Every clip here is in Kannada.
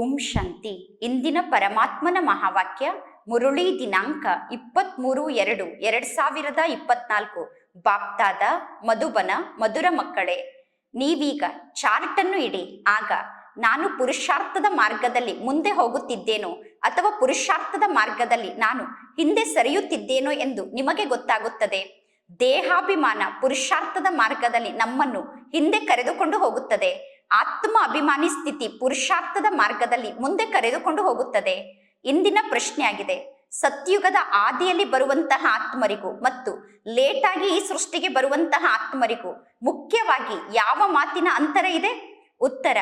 ಓಂ ಶಾಂತಿ. ಇಂದಿನ ಪರಮಾತ್ಮನ ಮಹಾವಾಕ್ಯ ಮುರುಳಿ ದಿನಾಂಕ ಇಪ್ಪತ್ತ್ಮೂರು ಎರಡು ಎರಡು ಸಾವಿರದ ಇಪ್ಪತ್ನಾಲ್ಕು. ಬಾಪ್ತಾದ, ಮಧುಬನ, ಮಧುರ ಮಕ್ಕಳೇ, ನೀವೀಗ ಚಾರ್ಟ್ ಅನ್ನು ಇಡಿ. ಆಗ ನಾನು ಪುರುಷಾರ್ಥದ ಮಾರ್ಗದಲ್ಲಿ ಮುಂದೆ ಹೋಗುತ್ತಿದ್ದೇನೋ ಅಥವಾ ಪುರುಷಾರ್ಥದ ಮಾರ್ಗದಲ್ಲಿ ನಾನು ಹಿಂದೆ ಸರಿಯುತ್ತಿದ್ದೇನೋ ಎಂದು ನಿಮಗೆ ಗೊತ್ತಾಗುತ್ತದೆ. ದೇಹಾಭಿಮಾನ ಪುರುಷಾರ್ಥದ ಮಾರ್ಗದಲ್ಲಿ ನಮ್ಮನ್ನು ಹಿಂದೆ ಕರೆದುಕೊಂಡು ಹೋಗುತ್ತದೆ. ಆತ್ಮ ಅಭಿಮಾನಿ ಸ್ಥಿತಿ ಪುರುಷಾರ್ಥದ ಮಾರ್ಗದಲ್ಲಿ ಮುಂದೆ ಕರೆದುಕೊಂಡು ಹೋಗುತ್ತದೆ. ಇಂದಿನ ಪ್ರಶ್ನೆಯಾಗಿದೆ. ಸತ್ಯುಗದ ಆದಿಯಲ್ಲಿ ಬರುವಂತಹ ಆತ್ಮರಿಗೂ ಮತ್ತು ಲೇಟಾಗಿ ಈ ಸೃಷ್ಟಿಗೆ ಬರುವಂತಹ ಆತ್ಮರಿಗೂ ಮುಖ್ಯವಾಗಿ ಯಾವ ಮಾತಿನ ಅಂತರ ಇದೆ? ಉತ್ತರ,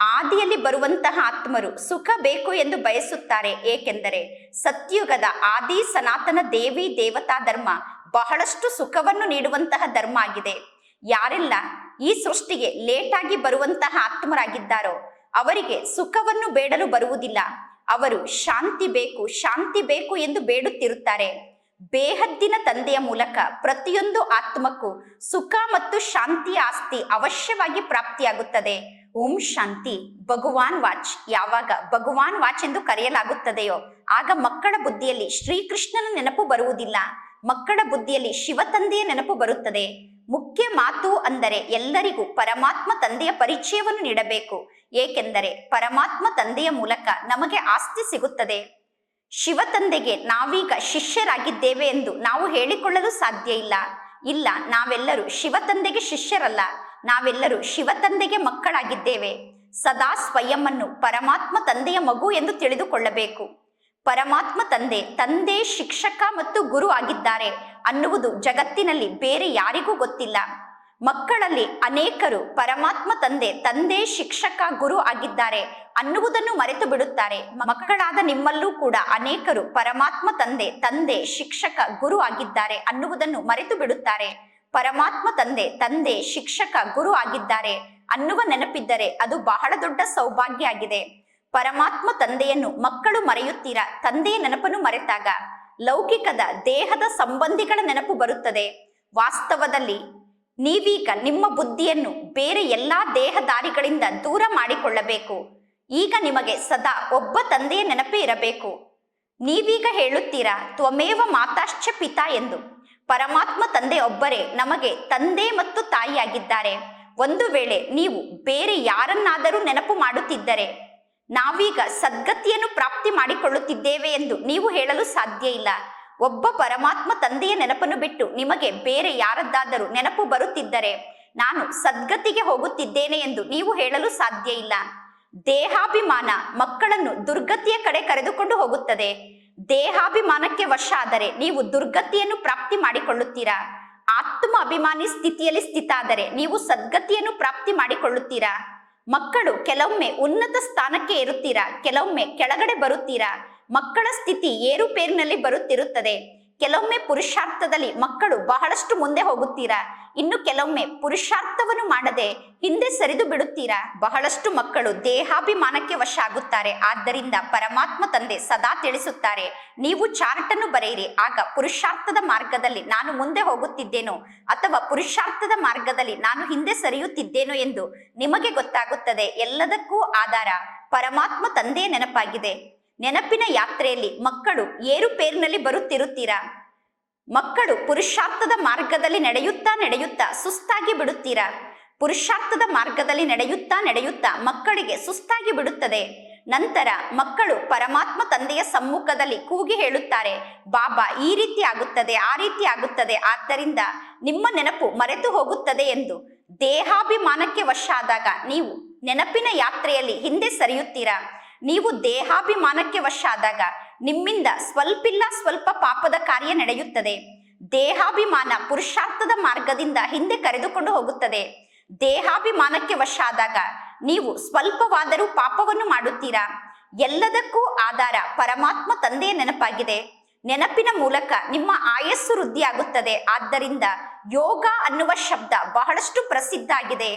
ಆದಿಯಲ್ಲಿ ಬರುವಂತಹ ಆತ್ಮರು ಸುಖ ಬೇಕು ಎಂದು ಬಯಸುತ್ತಾರೆ. ಏಕೆಂದರೆ ಸತ್ಯುಗದ ಆದಿ ಸನಾತನ ದೇವಿ ದೇವತಾ ಧರ್ಮ ಬಹಳಷ್ಟು ಸುಖವನ್ನು ನೀಡುವಂತಹ ಧರ್ಮ ಆಗಿದೆ. ಯಾರೆಲ್ಲ ಈ ಸೃಷ್ಟಿಗೆ ಲೇಟಾಗಿ ಬರುವಂತಹ ಆತ್ಮರಾಗಿದ್ದಾರೋ ಅವರಿಗೆ ಸುಖವನ್ನು ಬೇಡಲು ಬರುವುದಿಲ್ಲ. ಅವರು ಶಾಂತಿ ಬೇಕು ಶಾಂತಿ ಬೇಕು ಎಂದು ಬೇಡುತ್ತಿರುತ್ತಾರೆ. ಬೇಹದ್ದಿನ ತಂದೆಯ ಮೂಲಕ ಪ್ರತಿಯೊಂದು ಆತ್ಮಕ್ಕೂ ಸುಖ ಮತ್ತು ಶಾಂತಿಯ ಆಸ್ತಿ ಅವಶ್ಯವಾಗಿ ಪ್ರಾಪ್ತಿಯಾಗುತ್ತದೆ. ಓಂ ಶಾಂತಿ. ಭಗವಾನ್ ವಾಚ್. ಯಾವಾಗ ಭಗವಾನ್ ವಾಚ್ ಎಂದು ಕರೆಯಲಾಗುತ್ತದೆಯೋ ಆಗ ಮಕ್ಕಳ ಬುದ್ಧಿಯಲ್ಲಿ ಶ್ರೀಕೃಷ್ಣನ ನೆನಪು ಬರುವುದಿಲ್ಲ. ಮಕ್ಕಳ ಬುದ್ಧಿಯಲ್ಲಿ ಶಿವ ತಂದೆಯ ನೆನಪು ಬರುತ್ತದೆ. ಮುಖ್ಯ ಮಾತು ಅಂದರೆ ಎಲ್ಲರಿಗೂ ಪರಮಾತ್ಮ ತಂದೆಯ ಪರಿಚಯವನ್ನು ನೀಡಬೇಕು. ಏಕೆಂದರೆ ಪರಮಾತ್ಮ ತಂದೆಯ ಮೂಲಕ ನಮಗೆ ಆಸ್ತಿ ಸಿಗುತ್ತದೆ. ಶಿವ ತಂದೆಗೆ ನಾವೀಗ ಶಿಷ್ಯರಾಗಿದ್ದೇವೆ ಎಂದು ನಾವು ಹೇಳಿಕೊಳ್ಳಲು ಸಾಧ್ಯ ಇಲ್ಲ. ಇಲ್ಲ, ನಾವೆಲ್ಲರೂ ಶಿವ ತಂದೆಗೆ ಶಿಷ್ಯರಲ್ಲ. ನಾವೆಲ್ಲರೂ ಶಿವ ತಂದೆಗೆ ಮಕ್ಕಳಾಗಿದ್ದೇವೆ. ಸದಾ ಸ್ವಯಂವನ್ನು ಪರಮಾತ್ಮ ತಂದೆಯ ಮಗು ಎಂದು ತಿಳಿದುಕೊಳ್ಳಬೇಕು. ಪರಮಾತ್ಮ ತಂದೆ ತಂದೆ, ಶಿಕ್ಷಕ ಮತ್ತು ಗುರು ಆಗಿದ್ದಾರೆ ಅನ್ನುವುದು ಜಗತ್ತಿನಲ್ಲಿ ಬೇರೆ ಯಾರಿಗೂ ಗೊತ್ತಿಲ್ಲ. ಮಕ್ಕಳಲ್ಲಿ ಅನೇಕರು ಪರಮಾತ್ಮ ತಂದೆ ತಂದೆ, ಶಿಕ್ಷಕ, ಗುರು ಆಗಿದ್ದಾರೆ ಅನ್ನುವುದನ್ನು ಮರೆತು ಬಿಡುತ್ತಾರೆ. ಮಕ್ಕಳಾದ ನಿಮ್ಮಲ್ಲೂ ಕೂಡ ಅನೇಕರು ಪರಮಾತ್ಮ ತಂದೆ ತಂದೆ, ಶಿಕ್ಷಕ, ಗುರು ಆಗಿದ್ದಾರೆ ಅನ್ನುವುದನ್ನು ಮರೆತು ಬಿಡುತ್ತಾರೆ. ಪರಮಾತ್ಮ ತಂದೆ ತಂದೆ, ಶಿಕ್ಷಕ, ಗುರು ಆಗಿದ್ದಾರೆ ಅನ್ನುವ ನೆನಪಿದ್ದರೆ ಅದು ಬಹಳ ದೊಡ್ಡ ಸೌಭಾಗ್ಯ ಆಗಿದೆ. ಪರಮಾತ್ಮ ತಂದೆಯನ್ನು ಮಕ್ಕಳು ಮರೆಯುತ್ತೀರ? ತಂದೆಯ ನೆನಪನ್ನು ಮರೆತಾಗ ಲೌಕಿಕದ ದೇಹದ ಸಂಬಂಧಿಗಳ ನೆನಪು ಬರುತ್ತದೆ. ವಾಸ್ತವದಲ್ಲಿ ನೀವೀಗ ನಿಮ್ಮ ಬುದ್ಧಿಯನ್ನು ಬೇರೆ ಎಲ್ಲಾ ದೇಹದಾರಿಗಳಿಂದ ದೂರ ಮಾಡಿಕೊಳ್ಳಬೇಕು. ಈಗ ನಿಮಗೆ ಸದಾ ಒಬ್ಬ ತಂದೆಯ ನೆನಪೇ ಇರಬೇಕು. ನೀವೀಗ ಹೇಳುತ್ತೀರಾ, ತ್ವಮೇವ ಮಾತಾಶ್ಚ ಪಿತಾ ಎಂದು. ಪರಮಾತ್ಮ ತಂದೆ ಒಬ್ಬರೇ ನಮಗೆ ತಂದೆ ಮತ್ತು ತಾಯಿಯಾಗಿದ್ದಾರೆ. ಒಂದು ವೇಳೆ ನೀವು ಬೇರೆ ಯಾರನ್ನಾದರೂ ನೆನಪು ಮಾಡುತ್ತಿದ್ದರೆ ನಾವೀಗ ಸದ್ಗತಿಯನ್ನು ಪ್ರಾಪ್ತಿ ಮಾಡಿಕೊಳ್ಳುತ್ತಿದ್ದೇವೆ ಎಂದು ನೀವು ಹೇಳಲು ಸಾಧ್ಯ ಇಲ್ಲ. ಒಬ್ಬ ಪರಮಾತ್ಮ ತಂದೆಯ ನೆನಪನ್ನು ಬಿಟ್ಟು ನಿಮಗೆ ಬೇರೆ ಯಾರದ್ದಾದರೂ ನೆನಪು ಬರುತ್ತಿದ್ದರೆ ನಾನು ಸದ್ಗತಿಗೆ ಹೋಗುತ್ತಿದ್ದೇನೆ ಎಂದು ನೀವು ಹೇಳಲು ಸಾಧ್ಯ ಇಲ್ಲ. ದೇಹಾಭಿಮಾನ ಮಕ್ಕಳನ್ನು ದುರ್ಗತಿಯ ಕಡೆ ಕರೆದುಕೊಂಡು ಹೋಗುತ್ತದೆ. ದೇಹಾಭಿಮಾನಕ್ಕೆ ವಶ ಆದರೆ ನೀವು ದುರ್ಗತಿಯನ್ನು ಪ್ರಾಪ್ತಿ ಮಾಡಿಕೊಳ್ಳುತ್ತೀರಾ. ಆತ್ಮ ಅಭಿಮಾನಿ ಸ್ಥಿತಿಯಲ್ಲಿ ಸ್ಥಿತಾದರೆ ನೀವು ಸದ್ಗತಿಯನ್ನು ಪ್ರಾಪ್ತಿ ಮಾಡಿಕೊಳ್ಳುತ್ತೀರಾ. ಮಕ್ಕಳು ಕೆಲವೊಮ್ಮೆ ಉನ್ನತ ಸ್ಥಾನಕ್ಕೆ ಇರುತ್ತೀರಾ ಕೆಲವೊಮ್ಮೆ ಕೆಳಗಡೆ ಬರುತ್ತೀರಾ? ಮಕ್ಕಳ ಸ್ಥಿತಿ ಏರುಪೇರಿನಲ್ಲಿ ಬರುತ್ತಿರುತ್ತದೆ. ಕೆಲವೊಮ್ಮೆ ಪುರುಷಾರ್ಥದಲ್ಲಿ ಮಕ್ಕಳು ಬಹಳಷ್ಟು ಮುಂದೆ ಹೋಗುತ್ತೀರಾ? ಇನ್ನು ಕೆಲವೊಮ್ಮೆ ಪುರುಷಾರ್ಥವನ್ನು ಮಾಡದೆ ಹಿಂದೆ ಸರಿದು ಬಿಡುತ್ತೀರಾ? ಬಹಳಷ್ಟು ಮಕ್ಕಳು ದೇಹಾಭಿಮಾನಕ್ಕೆ ವಶ ಆಗುತ್ತಾರೆ ಆದ್ದರಿಂದ ಪರಮಾತ್ಮ ತಂದೆ ಸದಾ ತಿಳಿಸುತ್ತಾರೆ, ನೀವು ಚಾರ್ಟ್ ಅನ್ನು ಬರೆಯಿರಿ, ಆಗ ಪುರುಷಾರ್ಥದ ಮಾರ್ಗದಲ್ಲಿ ನಾನು ಮುಂದೆ ಹೋಗುತ್ತಿದ್ದೇನೋ ಅಥವಾ ಪುರುಷಾರ್ಥದ ಮಾರ್ಗದಲ್ಲಿ ನಾನು ಹಿಂದೆ ಸರಿಯುತ್ತಿದ್ದೇನೋ ಎಂದು ನಿಮಗೆ ಗೊತ್ತಾಗುತ್ತದೆ. ಎಲ್ಲದಕ್ಕೂ ಆಧಾರ ಪರಮಾತ್ಮ ತಂದೆಯ ನೆನಪಾಗಿದೆ. ನೆನಪಿನ ಯಾತ್ರೆಯಲ್ಲಿ ಮಕ್ಕಳು ಏರುಪೇರಿನಲ್ಲಿ ಬರುತ್ತಿರುತ್ತೀರಾ? ಮಕ್ಕಳು ಪುರುಷಾರ್ಥದ ಮಾರ್ಗದಲ್ಲಿ ನಡೆಯುತ್ತಾ ನಡೆಯುತ್ತಾ ಸುಸ್ತಾಗಿ ಬಿಡುತ್ತೀರಾ? ಪುರುಷಾರ್ಥದ ಮಾರ್ಗದಲ್ಲಿ ನಡೆಯುತ್ತಾ ನಡೆಯುತ್ತಾ ಮಕ್ಕಳಿಗೆ ಸುಸ್ತಾಗಿ ಬಿಡುತ್ತದೆ. ನಂತರ ಮಕ್ಕಳು ಪರಮಾತ್ಮ ತಂದೆಯ ಸಮ್ಮುಖದಲ್ಲಿ ಕೂಗಿ ಹೇಳುತ್ತಾರೆ, ಬಾಬಾ, ಈ ರೀತಿ ಆಗುತ್ತದೆ, ಆ ರೀತಿ ಆಗುತ್ತದೆ, ಆದ್ದರಿಂದ ನಿಮ್ಮ ನೆನಪು ಮರೆತು ಹೋಗುತ್ತದೆ ಎಂದು. ದೇಹಾಭಿಮಾನಕ್ಕೆ ವಶ ಆದಾಗ ನೀವು ನೆನಪಿನ ಯಾತ್ರೆಯಲ್ಲಿ ಹಿಂದೆ ಸರಿಯುತ್ತೀರಾ? ನೀವು ದೇಹಾಭಿಮಾನಕ್ಕೆ ವಶ ಆದಾಗ ನಿಮ್ಮಿಂದ ಸ್ವಲ್ಪಿಲ್ಲ ಸ್ವಲ್ಪ ಪಾಪದ ಕಾರ್ಯ ನಡೆಯುತ್ತದೆ. ದೇಹಾಭಿಮಾನ ಪುರುಷಾರ್ಥದ ಮಾರ್ಗದಿಂದ ಹಿಂದೆ ಕರೆದುಕೊಂಡು ಹೋಗುತ್ತದೆ. ದೇಹಾಭಿಮಾನಕ್ಕೆ ವಶ ಆದಾಗ ನೀವು ಸ್ವಲ್ಪವಾದರೂ ಪಾಪವನ್ನು ಮಾಡುತ್ತೀರಾ? ಎಲ್ಲದಕ್ಕೂ ಆಧಾರ ಪರಮಾತ್ಮ ತಂದೆಯ ನೆನಪಾಗಿದೆ. ನೆನಪಿನ ಮೂಲಕ ನಿಮ್ಮ ಆಯಸ್ಸು ವೃದ್ಧಿಯಾಗುತ್ತದೆ. ಆದ್ದರಿಂದ ಯೋಗ ಅನ್ನುವ ಶಬ್ದ ಬಹಳಷ್ಟು ಪ್ರಸಿದ್ಧ ಆಗಿದೆ.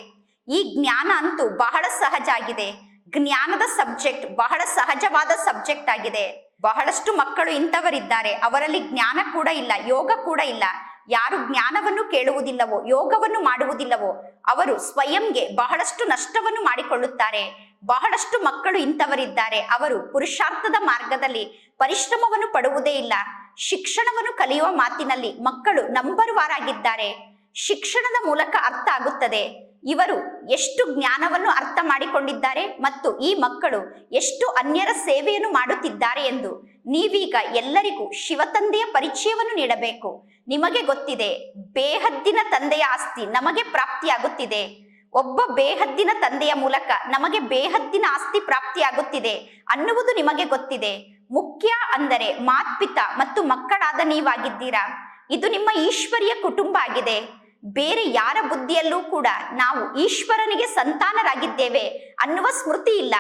ಈ ಜ್ಞಾನ ಅಂತೂ ಬಹಳ ಸಹಜ ಆಗಿದೆ. ಜ್ಞಾನದ ಸಬ್ಜೆಕ್ಟ್, ಬಹಳ ಸಹಜವಾದ ಸಬ್ಜೆಕ್ಟ್ ಆಗಿದೆ. ಬಹಳಷ್ಟು ಮಕ್ಕಳು ಇಂಥವರಿದ್ದಾರೆ. ಅವರಲ್ಲಿ ಜ್ಞಾನ ಕೂಡ ಇಲ್ಲ, ಯೋಗ ಕೂಡ ಇಲ್ಲ. ಯಾರು ಜ್ಞಾನವನ್ನು ಕೇಳುವುದಿಲ್ಲವೋ, ಯೋಗವನ್ನು ಮಾಡುವುದಿಲ್ಲವೋ, ಅವರು ಸ್ವಯಂಗೆ ಬಹಳಷ್ಟು ನಷ್ಟವನ್ನು ಮಾಡಿಕೊಳ್ಳುತ್ತಾರೆ. ಬಹಳಷ್ಟು ಮಕ್ಕಳು ಇಂಥವರಿದ್ದಾರೆ. ಅವರು ಪುರುಷಾರ್ಥದ ಮಾರ್ಗದಲ್ಲಿ ಪರಿಶ್ರಮವನ್ನು ಪಡುವುದೇ ಇಲ್ಲ. ಶಿಕ್ಷಣವನ್ನು ಕಲಿಯುವ ಮಾತಿನಲ್ಲಿ ಮಕ್ಕಳು ನಂಬರ್ ವಾರಾಗಿದ್ದಾರೆ ಶಿಕ್ಷಣದ ಮೂಲಕ ಅರ್ಥ ಆಗುತ್ತದೆ. ಇವರು ಎಷ್ಟು ಜ್ಞಾನವನ್ನು ಅರ್ಥ ಮಾಡಿಕೊಂಡಿದ್ದಾರೆ ಮತ್ತು ಈ ಮಕ್ಕಳು ಎಷ್ಟು ಅನ್ಯರ ಸೇವೆಯನ್ನು ಮಾಡುತ್ತಿದ್ದಾರೆ ಎಂದು ನೀವೀಗ ಎಲ್ಲರಿಗೂ ಶಿವತಂದೆಯ ಪರಿಚಯವನ್ನು ನೀಡಬೇಕು. ನಿಮಗೆ ಗೊತ್ತಿದೆ, ಬೇಹದ್ದಿನ ತಂದೆಯ ಆಸ್ತಿ ನಮಗೆ ಪ್ರಾಪ್ತಿಯಾಗುತ್ತಿದೆ. ಒಬ್ಬ ಬೇಹದ್ದಿನ ತಂದೆಯ ಮೂಲಕ ನಮಗೆ ಬೇಹದ್ದಿನ ಆಸ್ತಿ ಪ್ರಾಪ್ತಿಯಾಗುತ್ತಿದೆ ಅನ್ನುವುದು ನಿಮಗೆ ಗೊತ್ತಿದೆ. ಮುಖ್ಯ ಅಂದರೆ ಮಾತ್ಪಿತ ಮತ್ತು ಮಕ್ಕಳಾದ ನೀವಾಗಿದ್ದೀರಾ? ಇದು ನಿಮ್ಮ ಈಶ್ವರಿಯ ಕುಟುಂಬ ಆಗಿದೆ. ಬೇರೆ ಯಾರ ಬುದ್ಧಿಯಲ್ಲೂ ಕೂಡ ನಾವು ಈಶ್ವರನಿಗೆ ಸಂತಾನರಾಗಿದ್ದೇವೆ ಅನ್ನುವ ಸ್ಮೃತಿ ಇಲ್ಲ.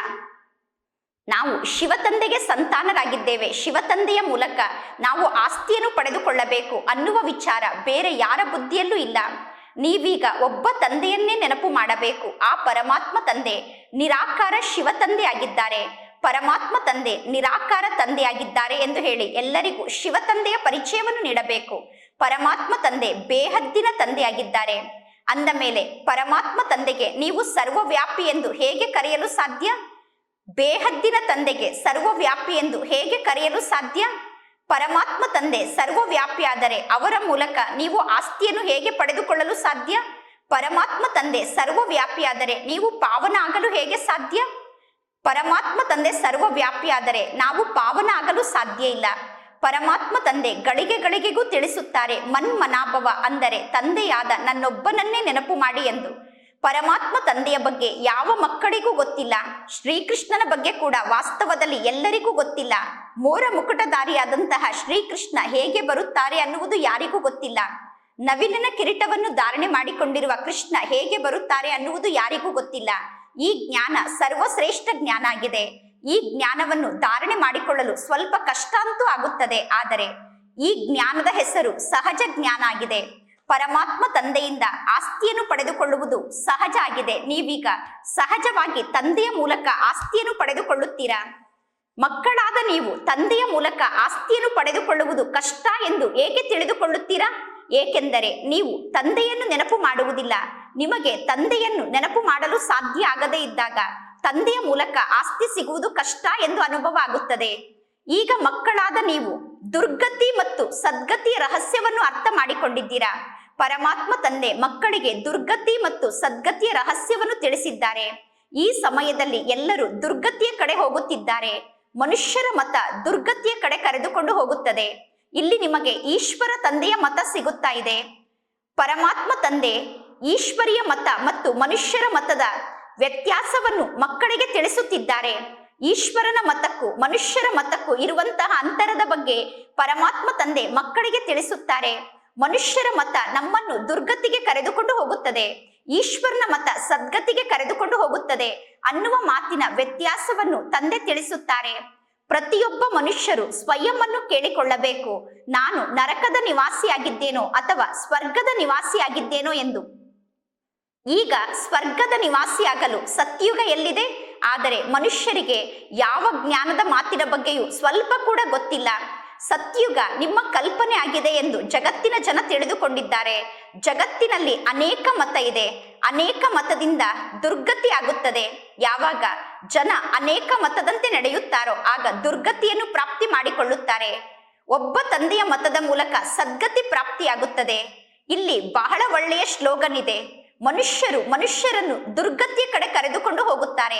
ನಾವು ಶಿವತಂದೆಗೆ ಸಂತಾನರಾಗಿದ್ದೇವೆ. ಶಿವತಂದೆಯ ಮೂಲಕ ನಾವು ಆಸ್ತಿಯನ್ನು ಪಡೆದುಕೊಳ್ಳಬೇಕು ಅನ್ನುವ ವಿಚಾರ ಬೇರೆ ಯಾರ ಬುದ್ಧಿಯಲ್ಲೂ ಇಲ್ಲ. ನೀವೀಗ ಒಬ್ಬ ತಂದೆಯನ್ನೇ ನೆನಪು ಮಾಡಬೇಕು. ಆ ಪರಮಾತ್ಮ ತಂದೆ ನಿರಾಕಾರ ಶಿವತಂದೆ ಆಗಿದ್ದಾರೆ. ಪರಮಾತ್ಮ ತಂದೆ ನಿರಾಕಾರ ತಂದೆಯಾಗಿದ್ದಾರೆ ಎಂದು ಹೇಳಿ ಎಲ್ಲರಿಗೂ ಶಿವತಂದೆಯ ಪರಿಚಯವನ್ನು ನೀಡಬೇಕು. ಪರಮಾತ್ಮ ತಂದೆ ಬೇಹದ್ದಿನ ತಂದೆಯಾಗಿದ್ದಾರೆ. ಅಂದ ಮೇಲೆ ಪರಮಾತ್ಮ ತಂದೆಗೆ ನೀವು ಸರ್ವವ್ಯಾಪಿ ಎಂದು ಹೇಗೆ ಕರೆಯಲು ಸಾಧ್ಯ? ಬೇಹದ್ದಿನ ತಂದೆಗೆ ಸರ್ವವ್ಯಾಪಿ ಎಂದು ಹೇಗೆ ಕರೆಯಲು ಸಾಧ್ಯ? ಪರಮಾತ್ಮ ತಂದೆ ಸರ್ವವ್ಯಾಪಿಯಾದರೆ ಅವರ ಮೂಲಕ ನೀವು ಆಸ್ತಿಯನ್ನು ಹೇಗೆ ಪಡೆದುಕೊಳ್ಳಲು ಸಾಧ್ಯ? ಪರಮಾತ್ಮ ತಂದೆ ಸರ್ವವ್ಯಾಪಿಯಾದರೆ ನೀವು ಪಾವನ ಆಗಲು ಹೇಗೆ ಸಾಧ್ಯ? ಪರಮಾತ್ಮ ತಂದೆ ಸರ್ವವ್ಯಾಪಿಯಾದರೆ ನಾವು ಪಾವನ ಆಗಲು ಸಾಧ್ಯ ಇಲ್ಲ. ಪರಮಾತ್ಮ ತಂದೆ ಗಳಿಗೆ ಗಳಿಗೆಗೂ ತಿಳಿಸುತ್ತಾರೆ ಮನ್ಮನಾಭವ ಅಂದರೆ ತಂದೆಯಾದ ನನ್ನೊಬ್ಬನನ್ನೇ ನೆನಪು ಮಾಡಿ ಎಂದು. ಪರಮಾತ್ಮ ತಂದೆಯ ಬಗ್ಗೆ ಯಾವ ಮಕ್ಕಳಿಗೂ ಗೊತ್ತಿಲ್ಲ. ಶ್ರೀಕೃಷ್ಣನ ಬಗ್ಗೆ ಕೂಡ ವಾಸ್ತವದಲ್ಲಿ ಎಲ್ಲರಿಗೂ ಗೊತ್ತಿಲ್ಲ. ಮೋರ ಮುಕುಟಧಾರಿಯಾದಂತಹ ಶ್ರೀಕೃಷ್ಣ ಹೇಗೆ ಬರುತ್ತಾರೆ ಅನ್ನುವುದು ಯಾರಿಗೂ ಗೊತ್ತಿಲ್ಲ. ನವಿಲಿನ ಕಿರೀಟವನ್ನು ಧಾರಣೆ ಮಾಡಿಕೊಂಡಿರುವ ಕೃಷ್ಣ ಹೇಗೆ ಬರುತ್ತಾರೆ ಅನ್ನುವುದು ಯಾರಿಗೂ ಗೊತ್ತಿಲ್ಲ. ಈ ಜ್ಞಾನ ಸರ್ವಶ್ರೇಷ್ಠ ಜ್ಞಾನ ಆಗಿದೆ. ಈ ಜ್ಞಾನವನ್ನು ಧಾರಣೆ ಮಾಡಿಕೊಳ್ಳಲು ಸ್ವಲ್ಪ ಕಷ್ಟ ಅಂತೂ ಆಗುತ್ತದೆ. ಆದರೆ ಈ ಜ್ಞಾನದ ಹೆಸರು ಸಹಜ ಜ್ಞಾನ ಆಗಿದೆ. ಪರಮಾತ್ಮ ತಂದೆಯಿಂದ ಆಸ್ತಿಯನ್ನು ಪಡೆದುಕೊಳ್ಳುವುದು ಸಹಜ ಆಗಿದೆ. ನೀವೀಗ ಸಹಜವಾಗಿ ತಂದೆಯ ಮೂಲಕ ಆಸ್ತಿಯನ್ನು ಪಡೆದುಕೊಳ್ಳುತ್ತೀರಾ? ಮಕ್ಕಳಾದ ನೀವು ತಂದೆಯ ಮೂಲಕ ಆಸ್ತಿಯನ್ನು ಪಡೆದುಕೊಳ್ಳುವುದು ಕಷ್ಟ ಎಂದು ಏಕೆ ತಿಳಿದುಕೊಳ್ಳುತ್ತೀರಾ? ಏಕೆಂದರೆ ನೀವು ತಂದೆಯನ್ನು ನೆನಪು ಮಾಡುವುದಿಲ್ಲ. ನಿಮಗೆ ತಂದೆಯನ್ನು ನೆನಪು ಮಾಡಲು ಸಾಧ್ಯ ಆಗದೇ ಇದ್ದಾಗ ತಂದೆಯ ಮೂಲಕ ಆಸ್ತಿ ಸಿಗುವುದು ಕಷ್ಟ ಎಂದು ಅನುಭವ ಆಗುತ್ತದೆ. ಈಗ ಮಕ್ಕಳಾದ ನೀವು ದುರ್ಗತಿ ಮತ್ತು ಸದ್ಗತಿಯ ರಹಸ್ಯವನ್ನು ಅರ್ಥ ಮಾಡಿಕೊಂಡಿದ್ದೀರಾ. ಪರಮಾತ್ಮ ತಂದೆ ಮಕ್ಕಳಿಗೆ ದುರ್ಗತಿ ಮತ್ತು ಸದ್ಗತಿಯ ರಹಸ್ಯವನ್ನು ತಿಳಿಸಿದ್ದಾರೆ. ಈ ಸಮಯದಲ್ಲಿ ಎಲ್ಲರೂ ದುರ್ಗತಿಯ ಕಡೆ ಹೋಗುತ್ತಿದ್ದಾರೆ. ಮನುಷ್ಯರ ಮತ ದುರ್ಗತಿಯ ಕಡೆ ಕರೆದುಕೊಂಡು ಹೋಗುತ್ತದೆ. ಇಲ್ಲಿ ನಿಮಗೆ ಈಶ್ವರ ತಂದೆಯ ಮತ ಸಿಗುತ್ತಾ ಇದೆ. ಪರಮಾತ್ಮ ತಂದೆ ಈಶ್ವರಿಯ ಮತ ಮತ್ತು ಮನುಷ್ಯರ ಮತದ ವ್ಯತ್ಯಾಸವನ್ನು ಮಕ್ಕಳಿಗೆ ತಿಳಿಸುತ್ತಿದ್ದಾರೆ. ಈಶ್ವರನ ಮತಕ್ಕೂ ಮನುಷ್ಯರ ಮತಕ್ಕೂ ಇರುವಂತಹ ಅಂತರದ ಬಗ್ಗೆ ಪರಮಾತ್ಮ ತಂದೆ ಮಕ್ಕಳಿಗೆ ತಿಳಿಸುತ್ತಾರೆ. ಮನುಷ್ಯರ ಮತ ನಮ್ಮನ್ನು ದುರ್ಗತಿಗೆ ಕರೆದುಕೊಂಡು ಹೋಗುತ್ತದೆ. ಈಶ್ವರನ ಮತ ಸದ್ಗತಿಗೆ ಕರೆದುಕೊಂಡು ಹೋಗುತ್ತದೆ ಅನ್ನುವ ಮಾತಿನ ವ್ಯತ್ಯಾಸವನ್ನು ತಂದೆ ತಿಳಿಸುತ್ತಾರೆ. ಪ್ರತಿಯೊಬ್ಬ ಮನುಷ್ಯರು ಸ್ವಯಂನ್ನು ಕೇಳಿಕೊಳ್ಳಬೇಕು. ನಾನು ನರಕದ ನಿವಾಸಿಯಾಗಿದ್ದೇನೋ ಅಥವಾ ಸ್ವರ್ಗದ ನಿವಾಸಿಯಾಗಿದ್ದೇನೋ ಎಂದು ಈಗ ಸ್ವರ್ಗದ ನಿವಾಸಿಯಾಗಲು ಸತ್ಯುಗ ಎಲ್ಲಿದೆ? ಆದರೆ ಮನುಷ್ಯರಿಗೆ ಯಾವ ಜ್ಞಾನದ ಮಾತಿನ ಬಗ್ಗೆಯೂ ಸ್ವಲ್ಪ ಕೂಡ ಗೊತ್ತಿಲ್ಲ. ಸತ್ಯುಗ ನಿಮ್ಮ ಕಲ್ಪನೆ ಆಗಿದೆ ಎಂದು ಜಗತ್ತಿನ ಜನ ತಿಳಿದುಕೊಂಡಿದ್ದಾರೆ. ಜಗತ್ತಿನಲ್ಲಿ ಅನೇಕ ಮತ ಇದೆ. ಅನೇಕ ಮತದಿಂದ ದುರ್ಗತಿ ಆಗುತ್ತದೆ. ಯಾವಾಗ ಜನ ಅನೇಕ ಮತದಂತೆ ನಡೆಯುತ್ತಾರೋ ಆಗ ದುರ್ಗತಿಯನ್ನು ಪ್ರಾಪ್ತಿ ಮಾಡಿಕೊಳ್ಳುತ್ತಾರೆ. ಒಬ್ಬ ತಂದೆಯ ಮತದ ಮೂಲಕ ಸದ್ಗತಿ ಪ್ರಾಪ್ತಿಯಾಗುತ್ತದೆ. ಇಲ್ಲಿ ಬಹಳ ಒಳ್ಳೆಯ ಶ್ಲೋಗನ್ ಇದೆ. ಮನುಷ್ಯರು, ಮನುಷ್ಯರನ್ನು ದುರ್ಗತಿಯ ಕಡೆ ಕರೆದುಕೊಂಡು ಹೋಗುತ್ತಾರೆ.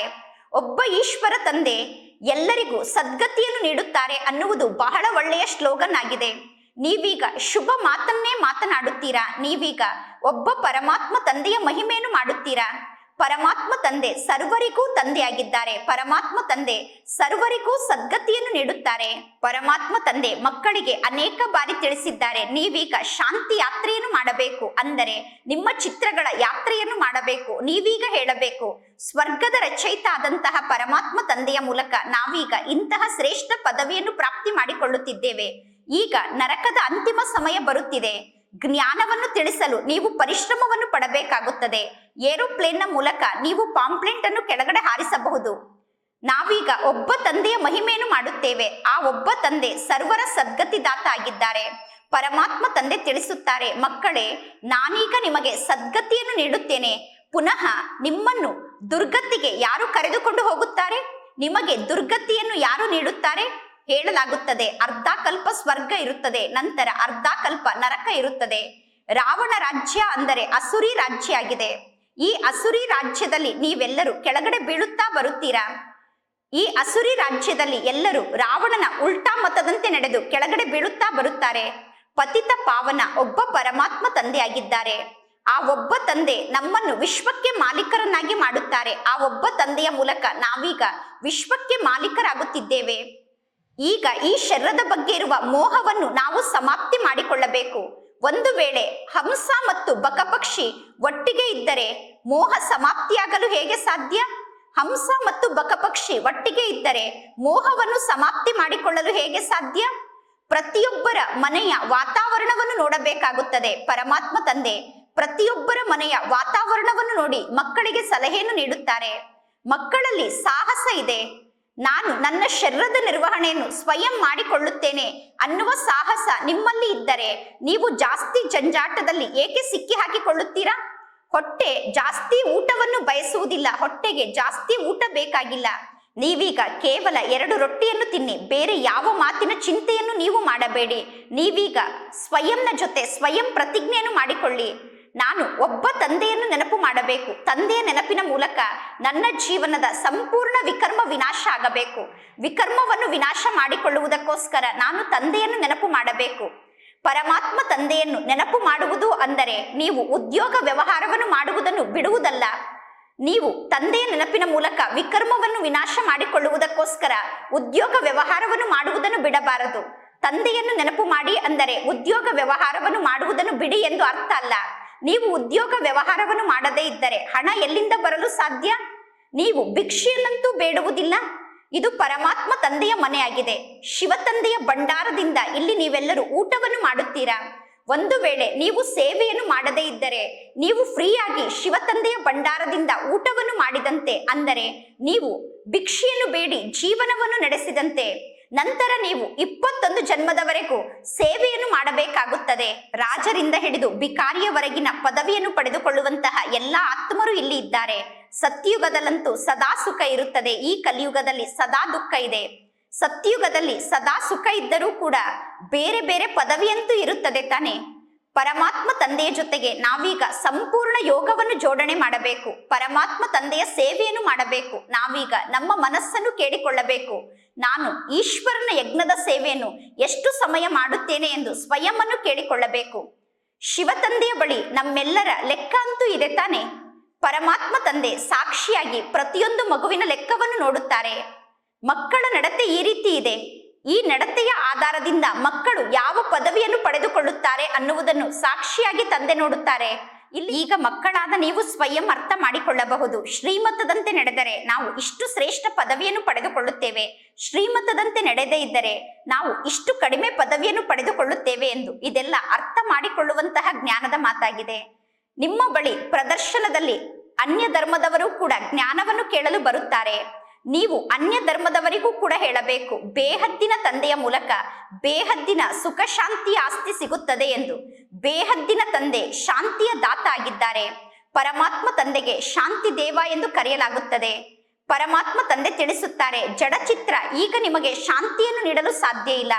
ಒಬ್ಬ ಈಶ್ವರ ತಂದೆ ಎಲ್ಲರಿಗೂ ಸದ್ಗತಿಯನ್ನು ನೀಡುತ್ತಾರೆ ಅನ್ನುವುದು ಬಹಳ ಒಳ್ಳೆಯ ಸ್ಲೋಗನ್ ಆಗಿದೆ. ನೀವೀಗ ಶುಭ ಮಾತನ್ನೇ ಮಾತನಾಡುತ್ತೀರಾ? ನೀವೀಗ ಒಬ್ಬ ಪರಮಾತ್ಮ ತಂದೆಯ ಮಹಿಮೆಯನ್ನು ಮಾಡುತ್ತೀರಾ? ಪರಮಾತ್ಮ ತಂದೆ ಸರ್ವರಿಗೂ ತಂದೆಯಾಗಿದ್ದಾರೆ. ಪರಮಾತ್ಮ ತಂದೆ ಸರ್ವರಿಗೂ ಸದ್ಗತಿಯನ್ನು ನೀಡುತ್ತಾರೆ. ಪರಮಾತ್ಮ ತಂದೆ ಮಕ್ಕಳಿಗೆ ಅನೇಕ ಬಾರಿ ತಿಳಿಸಿದ್ದಾರೆ. ನೀವೀಗ ಶಾಂತಿ ಯಾತ್ರೆಯನ್ನು ಮಾಡಬೇಕು ಅಂದರೆ ನಿಮ್ಮ ಚಿತ್ರಗಳ ಯಾತ್ರೆಯನ್ನು ಮಾಡಬೇಕು. ನೀವೀಗ ಹೇಳಬೇಕು, ಸ್ವರ್ಗದ ರಚಯಿತ ಆದಂತಹ ಪರಮಾತ್ಮ ತಂದೆಯ ಮೂಲಕ ನಾವೀಗ ಇಂತಹ ಶ್ರೇಷ್ಠ ಪದವಿಯನ್ನು ಪ್ರಾಪ್ತಿ ಮಾಡಿಕೊಳ್ಳುತ್ತಿದ್ದೇವೆ. ಈಗ ನರಕದ ಅಂತಿಮ ಸಮಯ ಬರುತ್ತಿದೆ. ಜ್ಞಾನವನ್ನು ತಿಳಿಸಲು ನೀವು ಪರಿಶ್ರಮವನ್ನು ಪಡಬೇಕಾಗುತ್ತದೆ. ಏರೋಪ್ಲೇನ್ನ ಮೂಲಕ ನೀವು ಪಾಂಪ್ಲೆಂಟ್ ಅನ್ನು ಕೆಳಗಡೆ ಹಾರಿಸಬಹುದು. ನಾವೀಗ ಒಬ್ಬ ತಂದೆಯ ಮಹಿಮೆಯನ್ನು ಮಾಡುತ್ತೇವೆ. ಆ ಒಬ್ಬ ತಂದೆ ಸರ್ವರ ಸದ್ಗತಿದಾತ ಆಗಿದ್ದಾರೆ ಪರಮಾತ್ಮ ತಂದೆ ತಿಳಿಸುತ್ತಾರೆ, ಮಕ್ಕಳೇ, ನಾನೀಗ ನಿಮಗೆ ಸದ್ಗತಿಯನ್ನು ನೀಡುತ್ತೇನೆ. ಪುನಃ ನಿಮ್ಮನ್ನು ದುರ್ಗತಿಗೆ ಯಾರು ಕರೆದುಕೊಂಡು ಹೋಗುತ್ತಾರೆ? ನಿಮಗೆ ದುರ್ಗತಿಯನ್ನು ಯಾರು ನೀಡುತ್ತಾರೆ? ಹೇಳಲಾಗುತ್ತದೆ. ಅರ್ಧ ಕಲ್ಪ ಸ್ವರ್ಗ ಇರುತ್ತದೆ. ನಂತರ ಅರ್ಧ ಕಲ್ಪ ನರಕ ಇರುತ್ತದೆ. ರಾವಣ ರಾಜ್ಯ ಅಂದರೆ ಅಸುರಿ ರಾಜ್ಯ ಆಗಿದೆ ಈ ಅಸುರಿ ರಾಜ್ಯದಲ್ಲಿ ನೀವೆಲ್ಲರೂ ಕೆಳಗಡೆ ಬೀಳುತ್ತಾ ಬರುತ್ತೀರಾ? ಈ ಅಸುರಿ ರಾಜ್ಯದಲ್ಲಿ ಎಲ್ಲರೂ ರಾವಣನ ಉಲ್ಟಾ ಮತದಂತೆ ನಡೆದು ಕೆಳಗಡೆ ಬೀಳುತ್ತಾ ಬರುತ್ತಾರೆ. ಪತಿತ ಪಾವನ ಒಬ್ಬ ಪರಮಾತ್ಮ ತಂದೆಯಾಗಿದ್ದಾರೆ. ಆ ಒಬ್ಬ ತಂದೆ ನಮ್ಮನ್ನು ವಿಶ್ವಕ್ಕೆ ಮಾಲೀಕರನ್ನಾಗಿ ಮಾಡುತ್ತಾರೆ. ಆ ಒಬ್ಬ ತಂದೆಯ ಮೂಲಕ ನಾವೀಗ ವಿಶ್ವಕ್ಕೆ ಮಾಲೀಕರಾಗುತ್ತಿದ್ದೇವೆ. ಈಗ ಈ ಶರೀರದ ಬಗ್ಗೆ ಇರುವ ಮೋಹವನ್ನು ನಾವು ಸಮಾಪ್ತಿ ಮಾಡಿಕೊಳ್ಳಬೇಕು. ಒಂದು ವೇಳೆ ಹಂಸ ಮತ್ತು ಬಕಪಕ್ಷಿ ಒಟ್ಟಿಗೆ ಇದ್ದರೆ ಮೋಹ ಸಮಾಪ್ತಿಯಾಗಲು ಹೇಗೆ ಸಾಧ್ಯ? ಹಂಸ ಮತ್ತು ಬಕಪಕ್ಷಿ ಒಟ್ಟಿಗೆ ಇದ್ದರೆ ಮೋಹವನ್ನು ಸಮಾಪ್ತಿ ಮಾಡಿಕೊಳ್ಳಲು ಹೇಗೆ ಸಾಧ್ಯ? ಪ್ರತಿಯೊಬ್ಬರ ಮನೆಯ ವಾತಾವರಣವನ್ನು ನೋಡಬೇಕಾಗುತ್ತದೆ. ಪರಮಾತ್ಮ ತಂದೆ ಪ್ರತಿಯೊಬ್ಬರ ಮನೆಯ ವಾತಾವರಣವನ್ನು ನೋಡಿ ಮಕ್ಕಳಿಗೆ ಸಲಹೆಯನ್ನು ನೀಡುತ್ತಾರೆ. ಮಕ್ಕಳಲ್ಲಿ ಸಾಹಸ ಇದೆ. ನಾನು ನನ್ನ ಶರೀರದ ನಿರ್ವಹಣೆಯನ್ನು ಸ್ವಯಂ ಮಾಡಿಕೊಳ್ಳುತ್ತೇನೆ ಅನ್ನುವ ಸಾಹಸ ನಿಮ್ಮಲ್ಲಿ ಇದ್ದರೆ ನೀವು ಜಾಸ್ತಿ ಜಂಜಾಟದಲ್ಲಿ ಏಕೆ ಸಿಕ್ಕಿ ಹಾಕಿಕೊಳ್ಳುತ್ತೀರಾ? ಹೊಟ್ಟೆ ಜಾಸ್ತಿ ಊಟವನ್ನು ಬಯಸುವುದಿಲ್ಲ, ಹೊಟ್ಟೆಗೆ ಜಾಸ್ತಿ ಊಟ ಬೇಕಾಗಿಲ್ಲ. ನೀವೀಗ ಕೇವಲ ಎರಡು ರೊಟ್ಟಿಯನ್ನು ತಿನ್ನಿ, ಬೇರೆ ಯಾವ ಮಾತಿನ ಚಿಂತೆಯನ್ನು ನೀವು ಮಾಡಬೇಡಿ. ನೀವೀಗ ಸ್ವಯಂನ ಜೊತೆ ಸ್ವಯಂ ಪ್ರತಿಜ್ಞೆಯನ್ನು ಮಾಡಿಕೊಳ್ಳಿ. ನಾನು ಒಬ್ಬ ತಂದೆಯನ್ನು ನೆನಪು ಮಾಡಬೇಕು. ತಂದೆಯ ನೆನಪಿನ ಮೂಲಕ ನನ್ನ ಜೀವನದ ಸಂಪೂರ್ಣ ವಿಕರ್ಮ ವಿನಾಶ ಆಗಬೇಕು. ವಿಕರ್ಮವನ್ನು ವಿನಾಶ ಮಾಡಿಕೊಳ್ಳುವುದಕ್ಕೋಸ್ಕರ ನಾನು ತಂದೆಯನ್ನು ನೆನಪು ಮಾಡಬೇಕು. ಪರಮಾತ್ಮ ತಂದೆಯನ್ನು ನೆನಪು ಮಾಡುವುದು ಅಂದರೆ ನೀವು ಉದ್ಯೋಗ ವ್ಯವಹಾರವನ್ನು ಮಾಡುವುದನ್ನು ಬಿಡುವುದಲ್ಲ. ನೀವು ತಂದೆಯ ನೆನಪಿನ ಮೂಲಕ ವಿಕರ್ಮವನ್ನು ವಿನಾಶ ಮಾಡಿಕೊಳ್ಳುವುದಕ್ಕೋಸ್ಕರ ಉದ್ಯೋಗ ವ್ಯವಹಾರವನ್ನು ಮಾಡುವುದನ್ನು ಬಿಡಬಾರದು. ತಂದೆಯನ್ನು ನೆನಪು ಮಾಡಿ ಅಂದರೆ ಉದ್ಯೋಗ ವ್ಯವಹಾರವನ್ನು ಮಾಡುವುದನ್ನು ಬಿಡಿ ಎಂದು ಅರ್ಥ ಅಲ್ಲ. ನೀವು ಉದ್ಯೋಗ ವ್ಯವಹಾರವನ್ನು ಮಾಡದೇ ಇದ್ದರೆ ಹಣ ಎಲ್ಲಿಂದ ಬರಲು ಸಾಧ್ಯ? ನೀವು ಭಿಕ್ಷೆಯನ್ನಂತೂ ಬೇಡುವುದಿಲ್ಲ. ಇದು ಪರಮಾತ್ಮ ತಂದೆಯ ಮನೆಯಾಗಿದೆ. ಶಿವ ತಂದೆಯ ಭಂಡಾರದಿಂದ ಇಲ್ಲಿ ನೀವೆಲ್ಲರೂ ಊಟವನ್ನು ಮಾಡುತ್ತೀರಾ? ಒಂದು ವೇಳೆ ನೀವು ಸೇವೆಯನ್ನು ಮಾಡದೇ ಇದ್ದರೆ, ನೀವು ಫ್ರೀಯಾಗಿ ಶಿವ ತಂದೆಯ ಭಂಡಾರದಿಂದ ಊಟವನ್ನು ಮಾಡಿದಂತೆ, ಅಂದರೆ ನೀವು ಭಿಕ್ಷೆಯನ್ನು ಬೇಡಿ ಜೀವನವನ್ನು ನಡೆಸಿದಂತೆ ನಂತರ ನೀವು ಇಪ್ಪತ್ತೊಂದು ಜನ್ಮದವರೆಗೂ ಸೇವೆಯನ್ನು ಮಾಡಬೇಕಾಗುತ್ತದೆ. ರಾಜರಿಂದ ಹಿಡಿದು ಬಿಕಾರಿಯವರೆಗಿನ ಪದವಿಯನ್ನು ಪಡೆದುಕೊಳ್ಳುವಂತಹ ಎಲ್ಲ ಆತ್ಮರು ಇಲ್ಲಿ ಇದ್ದಾರೆ. ಸತ್ಯುಗದಲ್ಲಂತೂ ಸದಾ ಸುಖ ಇರುತ್ತದೆ. ಈ ಕಲಿಯುಗದಲ್ಲಿ ಸದಾ ದುಃಖ ಇದೆ. ಸತ್ಯುಗದಲ್ಲಿ ಸದಾ ಸುಖ ಇದ್ದರೂ ಕೂಡ ಬೇರೆ ಬೇರೆ ಪದವಿಯಂತೂ ಇರುತ್ತದೆ ತಾನೆ. ಪರಮಾತ್ಮ ತಂದೆಯ ಜೊತೆಗೆ ನಾವೀಗ ಸಂಪೂರ್ಣ ಯೋಗವನ್ನು ಜೋಡಣೆ ಮಾಡಬೇಕು. ಪರಮಾತ್ಮ ತಂದೆಯ ಸೇವೆಯನ್ನು ಮಾಡಬೇಕು. ನಾವೀಗ ನಮ್ಮ ಮನಸ್ಸನ್ನು ಕೇಳಿಕೊಳ್ಳಬೇಕು. ನಾನು ಈಶ್ವರನ ಯಜ್ಞದ ಸೇವೆಯನ್ನು ಎಷ್ಟು ಸಮಯ ಮಾಡುತ್ತೇನೆ ಎಂದು ಸ್ವಯಂವನ್ನು ಕೇಳಿಕೊಳ್ಳಬೇಕು. ಶಿವ ತಂದೆಯ ಬಳಿ ನಮ್ಮೆಲ್ಲರ ಲೆಕ್ಕ ಅಂತೂ ಇದೆ ತಾನೆ. ಪರಮಾತ್ಮ ತಂದೆ ಸಾಕ್ಷಿಯಾಗಿ ಪ್ರತಿಯೊಂದು ಮಗುವಿನ ಲೆಕ್ಕವನ್ನು ನೋಡುತ್ತಾರೆ. ಮಕ್ಕಳ ನಡತೆ ಈ ರೀತಿ ಇದೆ. ಈ ನಡತೆಯ ಆಧಾರದಿಂದ ಮಕ್ಕಳು ಯಾವ ಪದವಿಯನ್ನು ಪಡೆದುಕೊಳ್ಳುತ್ತಾರೆ ಅನ್ನುವುದನ್ನು ಸಾಕ್ಷಿಯಾಗಿ ತಂದೆ ನೋಡುತ್ತಾರೆ. ಇಲ್ಲಿ ಈಗ ಮಕ್ಕಳಾದ ನೀವು ಸ್ವಯಂ ಅರ್ಥ ಮಾಡಿಕೊಳ್ಳಬಹುದು. ಶ್ರೀಮತದಂತೆ ನಡೆದರೆ ನಾವು ಇಷ್ಟು ಶ್ರೇಷ್ಠ ಪದವಿಯನ್ನು ಪಡೆದುಕೊಳ್ಳುತ್ತೇವೆ. ಶ್ರೀಮತದಂತೆ ನಡೆದೇ ಇದ್ದರೆ ನಾವು ಇಷ್ಟು ಕಡಿಮೆ ಪದವಿಯನ್ನು ಪಡೆದುಕೊಳ್ಳುತ್ತೇವೆ ಎಂದು ಇದೆಲ್ಲ ಅರ್ಥ ಮಾಡಿಕೊಳ್ಳುವಂತಹ ಜ್ಞಾನದ ಮಾತಾಗಿದೆ. ನಿಮ್ಮ ಬಳಿ ಪ್ರದರ್ಶನದಲ್ಲಿ ಅನ್ಯ ಧರ್ಮದವರು ಕೂಡ ಜ್ಞಾನವನ್ನು ಕೇಳಲು ಬರುತ್ತಾರೆ. ನೀವು ಅನ್ಯ ಧರ್ಮದವರಿಗೂ ಕೂಡ ಹೇಳಬೇಕು. ಬೇಹದ್ದಿನ ತಂದೆಯ ಮೂಲಕ ಬೇಹದ್ದಿನ ಸುಖ, ಶಾಂತಿ, ಆಸ್ತಿ ಸಿಗುತ್ತದೆ ಎಂದು. ಬೇಹದ್ದಿನ ತಂದೆ ಶಾಂತಿಯ ದಾತ ಆಗಿದ್ದಾರೆ. ಪರಮಾತ್ಮ ತಂದೆಗೆ ಶಾಂತಿ ದೇವ ಎಂದು ಕರೆಯಲಾಗುತ್ತದೆ. ಪರಮಾತ್ಮ ತಂದೆ ತಿಳಿಸುತ್ತಾರೆ, ಜಡಚಿತ್ರ ಈಗ ನಿಮಗೆ ಶಾಂತಿಯನ್ನು ನೀಡಲು ಸಾಧ್ಯ ಇಲ್ಲ.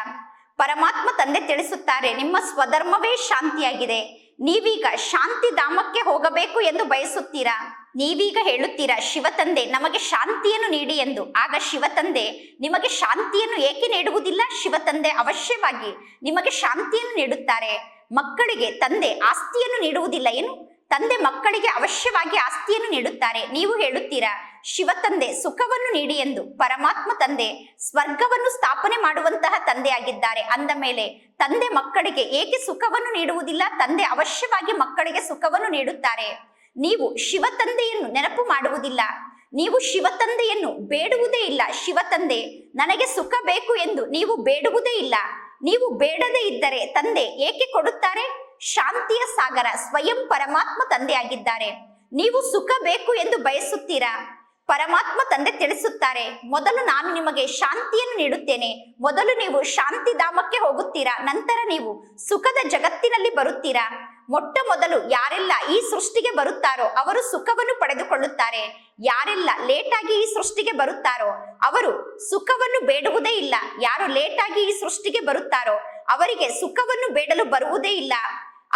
ಪರಮಾತ್ಮ ತಂದೆ ತಿಳಿಸುತ್ತಾರೆ, ನಿಮ್ಮ ಸ್ವಧರ್ಮವೇ ಶಾಂತಿಯಾಗಿದೆ. ನೀವೀಗ ಶಾಂತಿ ಧಾಮಕ್ಕೆ ಹೋಗಬೇಕು ಎಂದು ಬಯಸುತ್ತೀರಾ? ನೀವೀಗ ಹೇಳುತ್ತೀರಾ, ಶಿವತಂದೆ, ನಮಗೆ ಶಾಂತಿಯನ್ನು ನೀಡಿ ಎಂದು. ಆಗ ಶಿವತಂದೆ, ನಿಮಗೆ ಶಾಂತಿಯನ್ನು ಏಕೆ ನೀಡುವುದಿಲ್ಲ? ಶಿವತಂದೆ, ಅವಶ್ಯವಾಗಿ ನಿಮಗೆ ಶಾಂತಿಯನ್ನು ನೀಡುತ್ತಾರೆ. ಮಕ್ಕಳಿಗೆ ತಂದೆ ಆಸ್ತಿಯನ್ನು ನೀಡುವುದಿಲ್ಲ ಏನು? ತಂದೆ ಮಕ್ಕಳಿಗೆ ಅವಶ್ಯವಾಗಿ ಆಸ್ತಿಯನ್ನು ನೀಡುತ್ತಾರೆ. ನೀವು ಹೇಳುತ್ತೀರಾ ಶಿವತಂದೆ ಸುಖವನ್ನು ನೀಡಿ ಎಂದು ಪರಮಾತ್ಮ ತಂದೆ ಸ್ವರ್ಗವನ್ನು ಸ್ಥಾಪನೆ ಮಾಡುವಂತಹ ತಂದೆಯಾಗಿದ್ದಾರೆ. ಅಂದ ಮೇಲೆ ತಂದೆ ಮಕ್ಕಳಿಗೆ ಏಕೆ ಸುಖವನ್ನು ನೀಡುವುದಿಲ್ಲ? ತಂದೆ ಅವಶ್ಯವಾಗಿ ಮಕ್ಕಳಿಗೆ ಸುಖವನ್ನು ನೀಡುತ್ತಾರೆ. ನೀವು ಶಿವತಂದೆಯನ್ನು ನೆನಪು ಮಾಡುವುದಿಲ್ಲ. ನೀವು ಶಿವತಂದೆಯನ್ನು ಬೇಡುವುದೇ ಇಲ್ಲ. ಶಿವತಂದೆ, ನನಗೆ ಸುಖ ಬೇಕು ಎಂದು ನೀವು ಬೇಡುವುದೇ ಇಲ್ಲ. ನೀವು ಬೇಡದೇ ಇದ್ದರೆ ತಂದೆ ಏಕೆ ಕೊಡುತ್ತಾರೆ? ಶಾಂತಿಯ ಸಾಗರ ಸ್ವಯಂ ಪರಮಾತ್ಮ ತಂದೆಯಾಗಿದ್ದಾರೆ. ನೀವು ಸುಖ ಬೇಕು ಎಂದು ಬಯಸುತ್ತೀರಾ? ಪರಮಾತ್ಮ ತಂದೆ ತಿಳಿಸುತ್ತಾರೆ, ಮೊದಲು ನಾನು ನಿಮಗೆ ಶಾಂತಿಯನ್ನು ನೀಡುತ್ತೇನೆ. ಮೊದಲು ನೀವು ಶಾಂತಿ ಧಾಮಕ್ಕೆ ಹೋಗುತ್ತೀರಾ? ನಂತರ ನೀವು ಸುಖದ ಜಗತ್ತಿನಲ್ಲಿ ಬರುತ್ತೀರಾ? ಮೊಟ್ಟ ಮೊದಲು ಯಾರೆಲ್ಲ ಈ ಸೃಷ್ಟಿಗೆ ಬರುತ್ತಾರೋ ಅವರು ಸುಖವನ್ನು ಪಡೆದುಕೊಳ್ಳುತ್ತಾರೆ. ಯಾರೆಲ್ಲ ಲೇಟಾಗಿ ಈ ಸೃಷ್ಟಿಗೆ ಬರುತ್ತಾರೋ ಅವರು ಸುಖವನ್ನು ಬೇಡುವುದೇ ಇಲ್ಲ. ಯಾರು ಲೇಟಾಗಿ ಈ ಸೃಷ್ಟಿಗೆ ಬರುತ್ತಾರೋ ಅವರಿಗೆ ಸುಖವನ್ನು ಬೇಡಲು ಬರುವುದೇ ಇಲ್ಲ.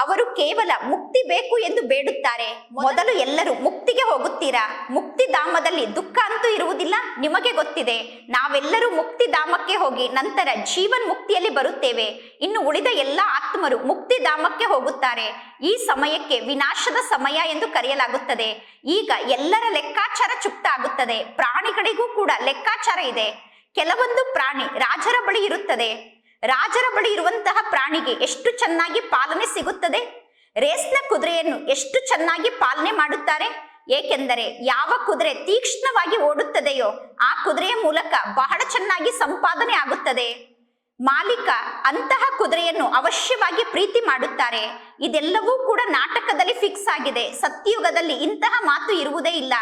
ಅವರು ಕೇವಲ ಮುಕ್ತಿ ಬೇಕು ಎಂದು ಬೇಡುತ್ತಾರೆ. ಮೊದಲು ಎಲ್ಲರೂ ಮುಕ್ತಿಗೆ ಹೋಗುತ್ತೀರಾ? ಮುಕ್ತಿ ಧಾಮದಲ್ಲಿ ದುಃಖ ಅಂತೂ ಇರುವುದಿಲ್ಲ, ನಿಮಗೆ ಗೊತ್ತಿದೆ. ನಾವೆಲ್ಲರೂ ಮುಕ್ತಿ ಧಾಮಕ್ಕೆ ಹೋಗಿ ನಂತರ ಜೀವನ್ ಮುಕ್ತಿಯಲ್ಲಿ ಬರುತ್ತೇವೆ. ಇನ್ನು ಉಳಿದ ಎಲ್ಲ ಆತ್ಮರು ಮುಕ್ತಿ ಧಾಮಕ್ಕೆ ಹೋಗುತ್ತಾರೆ. ಈ ಸಮಯಕ್ಕೆ ವಿನಾಶದ ಸಮಯ ಎಂದು ಕರೆಯಲಾಗುತ್ತದೆ. ಈಗ ಎಲ್ಲರ ಲೆಕ್ಕಾಚಾರ ಚುಕ್ತ ಆಗುತ್ತದೆ. ಪ್ರಾಣಿಗಳಿಗೂ ಕೂಡ ಲೆಕ್ಕಾಚಾರ ಇದೆ. ಕೆಲವೊಂದು ಪ್ರಾಣಿ ರಾಜರ ಬಳಿ ಇರುತ್ತದೆ. ರಾಜರ ಬಳಿ ಇರುವಂತಹ ಪ್ರಾಣಿಗೆ ಎಷ್ಟು ಚೆನ್ನಾಗಿ ಪಾಲನೆ ಸಿಗುತ್ತದೆ? ರೇಸ್ನ ಕುದುರೆಯನ್ನು ಎಷ್ಟು ಚೆನ್ನಾಗಿ ಪಾಲನೆ ಮಾಡುತ್ತಾರೆ? ಏಕೆಂದರೆ ಯಾವ ಕುದುರೆ ತೀಕ್ಷ್ಣವಾಗಿ ಓಡುತ್ತದೆಯೋ ಆ ಕುದುರೆಯ ಮೂಲಕ ಬಹಳ ಚೆನ್ನಾಗಿ ಸಂಪಾದನೆ ಆಗುತ್ತದೆ. ಮಾಲೀಕ ಅಂತಹ ಕುದುರೆಯನ್ನು ಅವಶ್ಯವಾಗಿ ಪ್ರೀತಿ ಮಾಡುತ್ತಾರೆ. ಇದೆಲ್ಲವೂ ಕೂಡ ನಾಟಕದಲ್ಲಿ ಫಿಕ್ಸ್ ಆಗಿದೆ. ಸತ್ಯಯುಗದಲ್ಲಿ ಇಂತಹ ಮಾತು ಇರುವುದೇ ಇಲ್ಲ.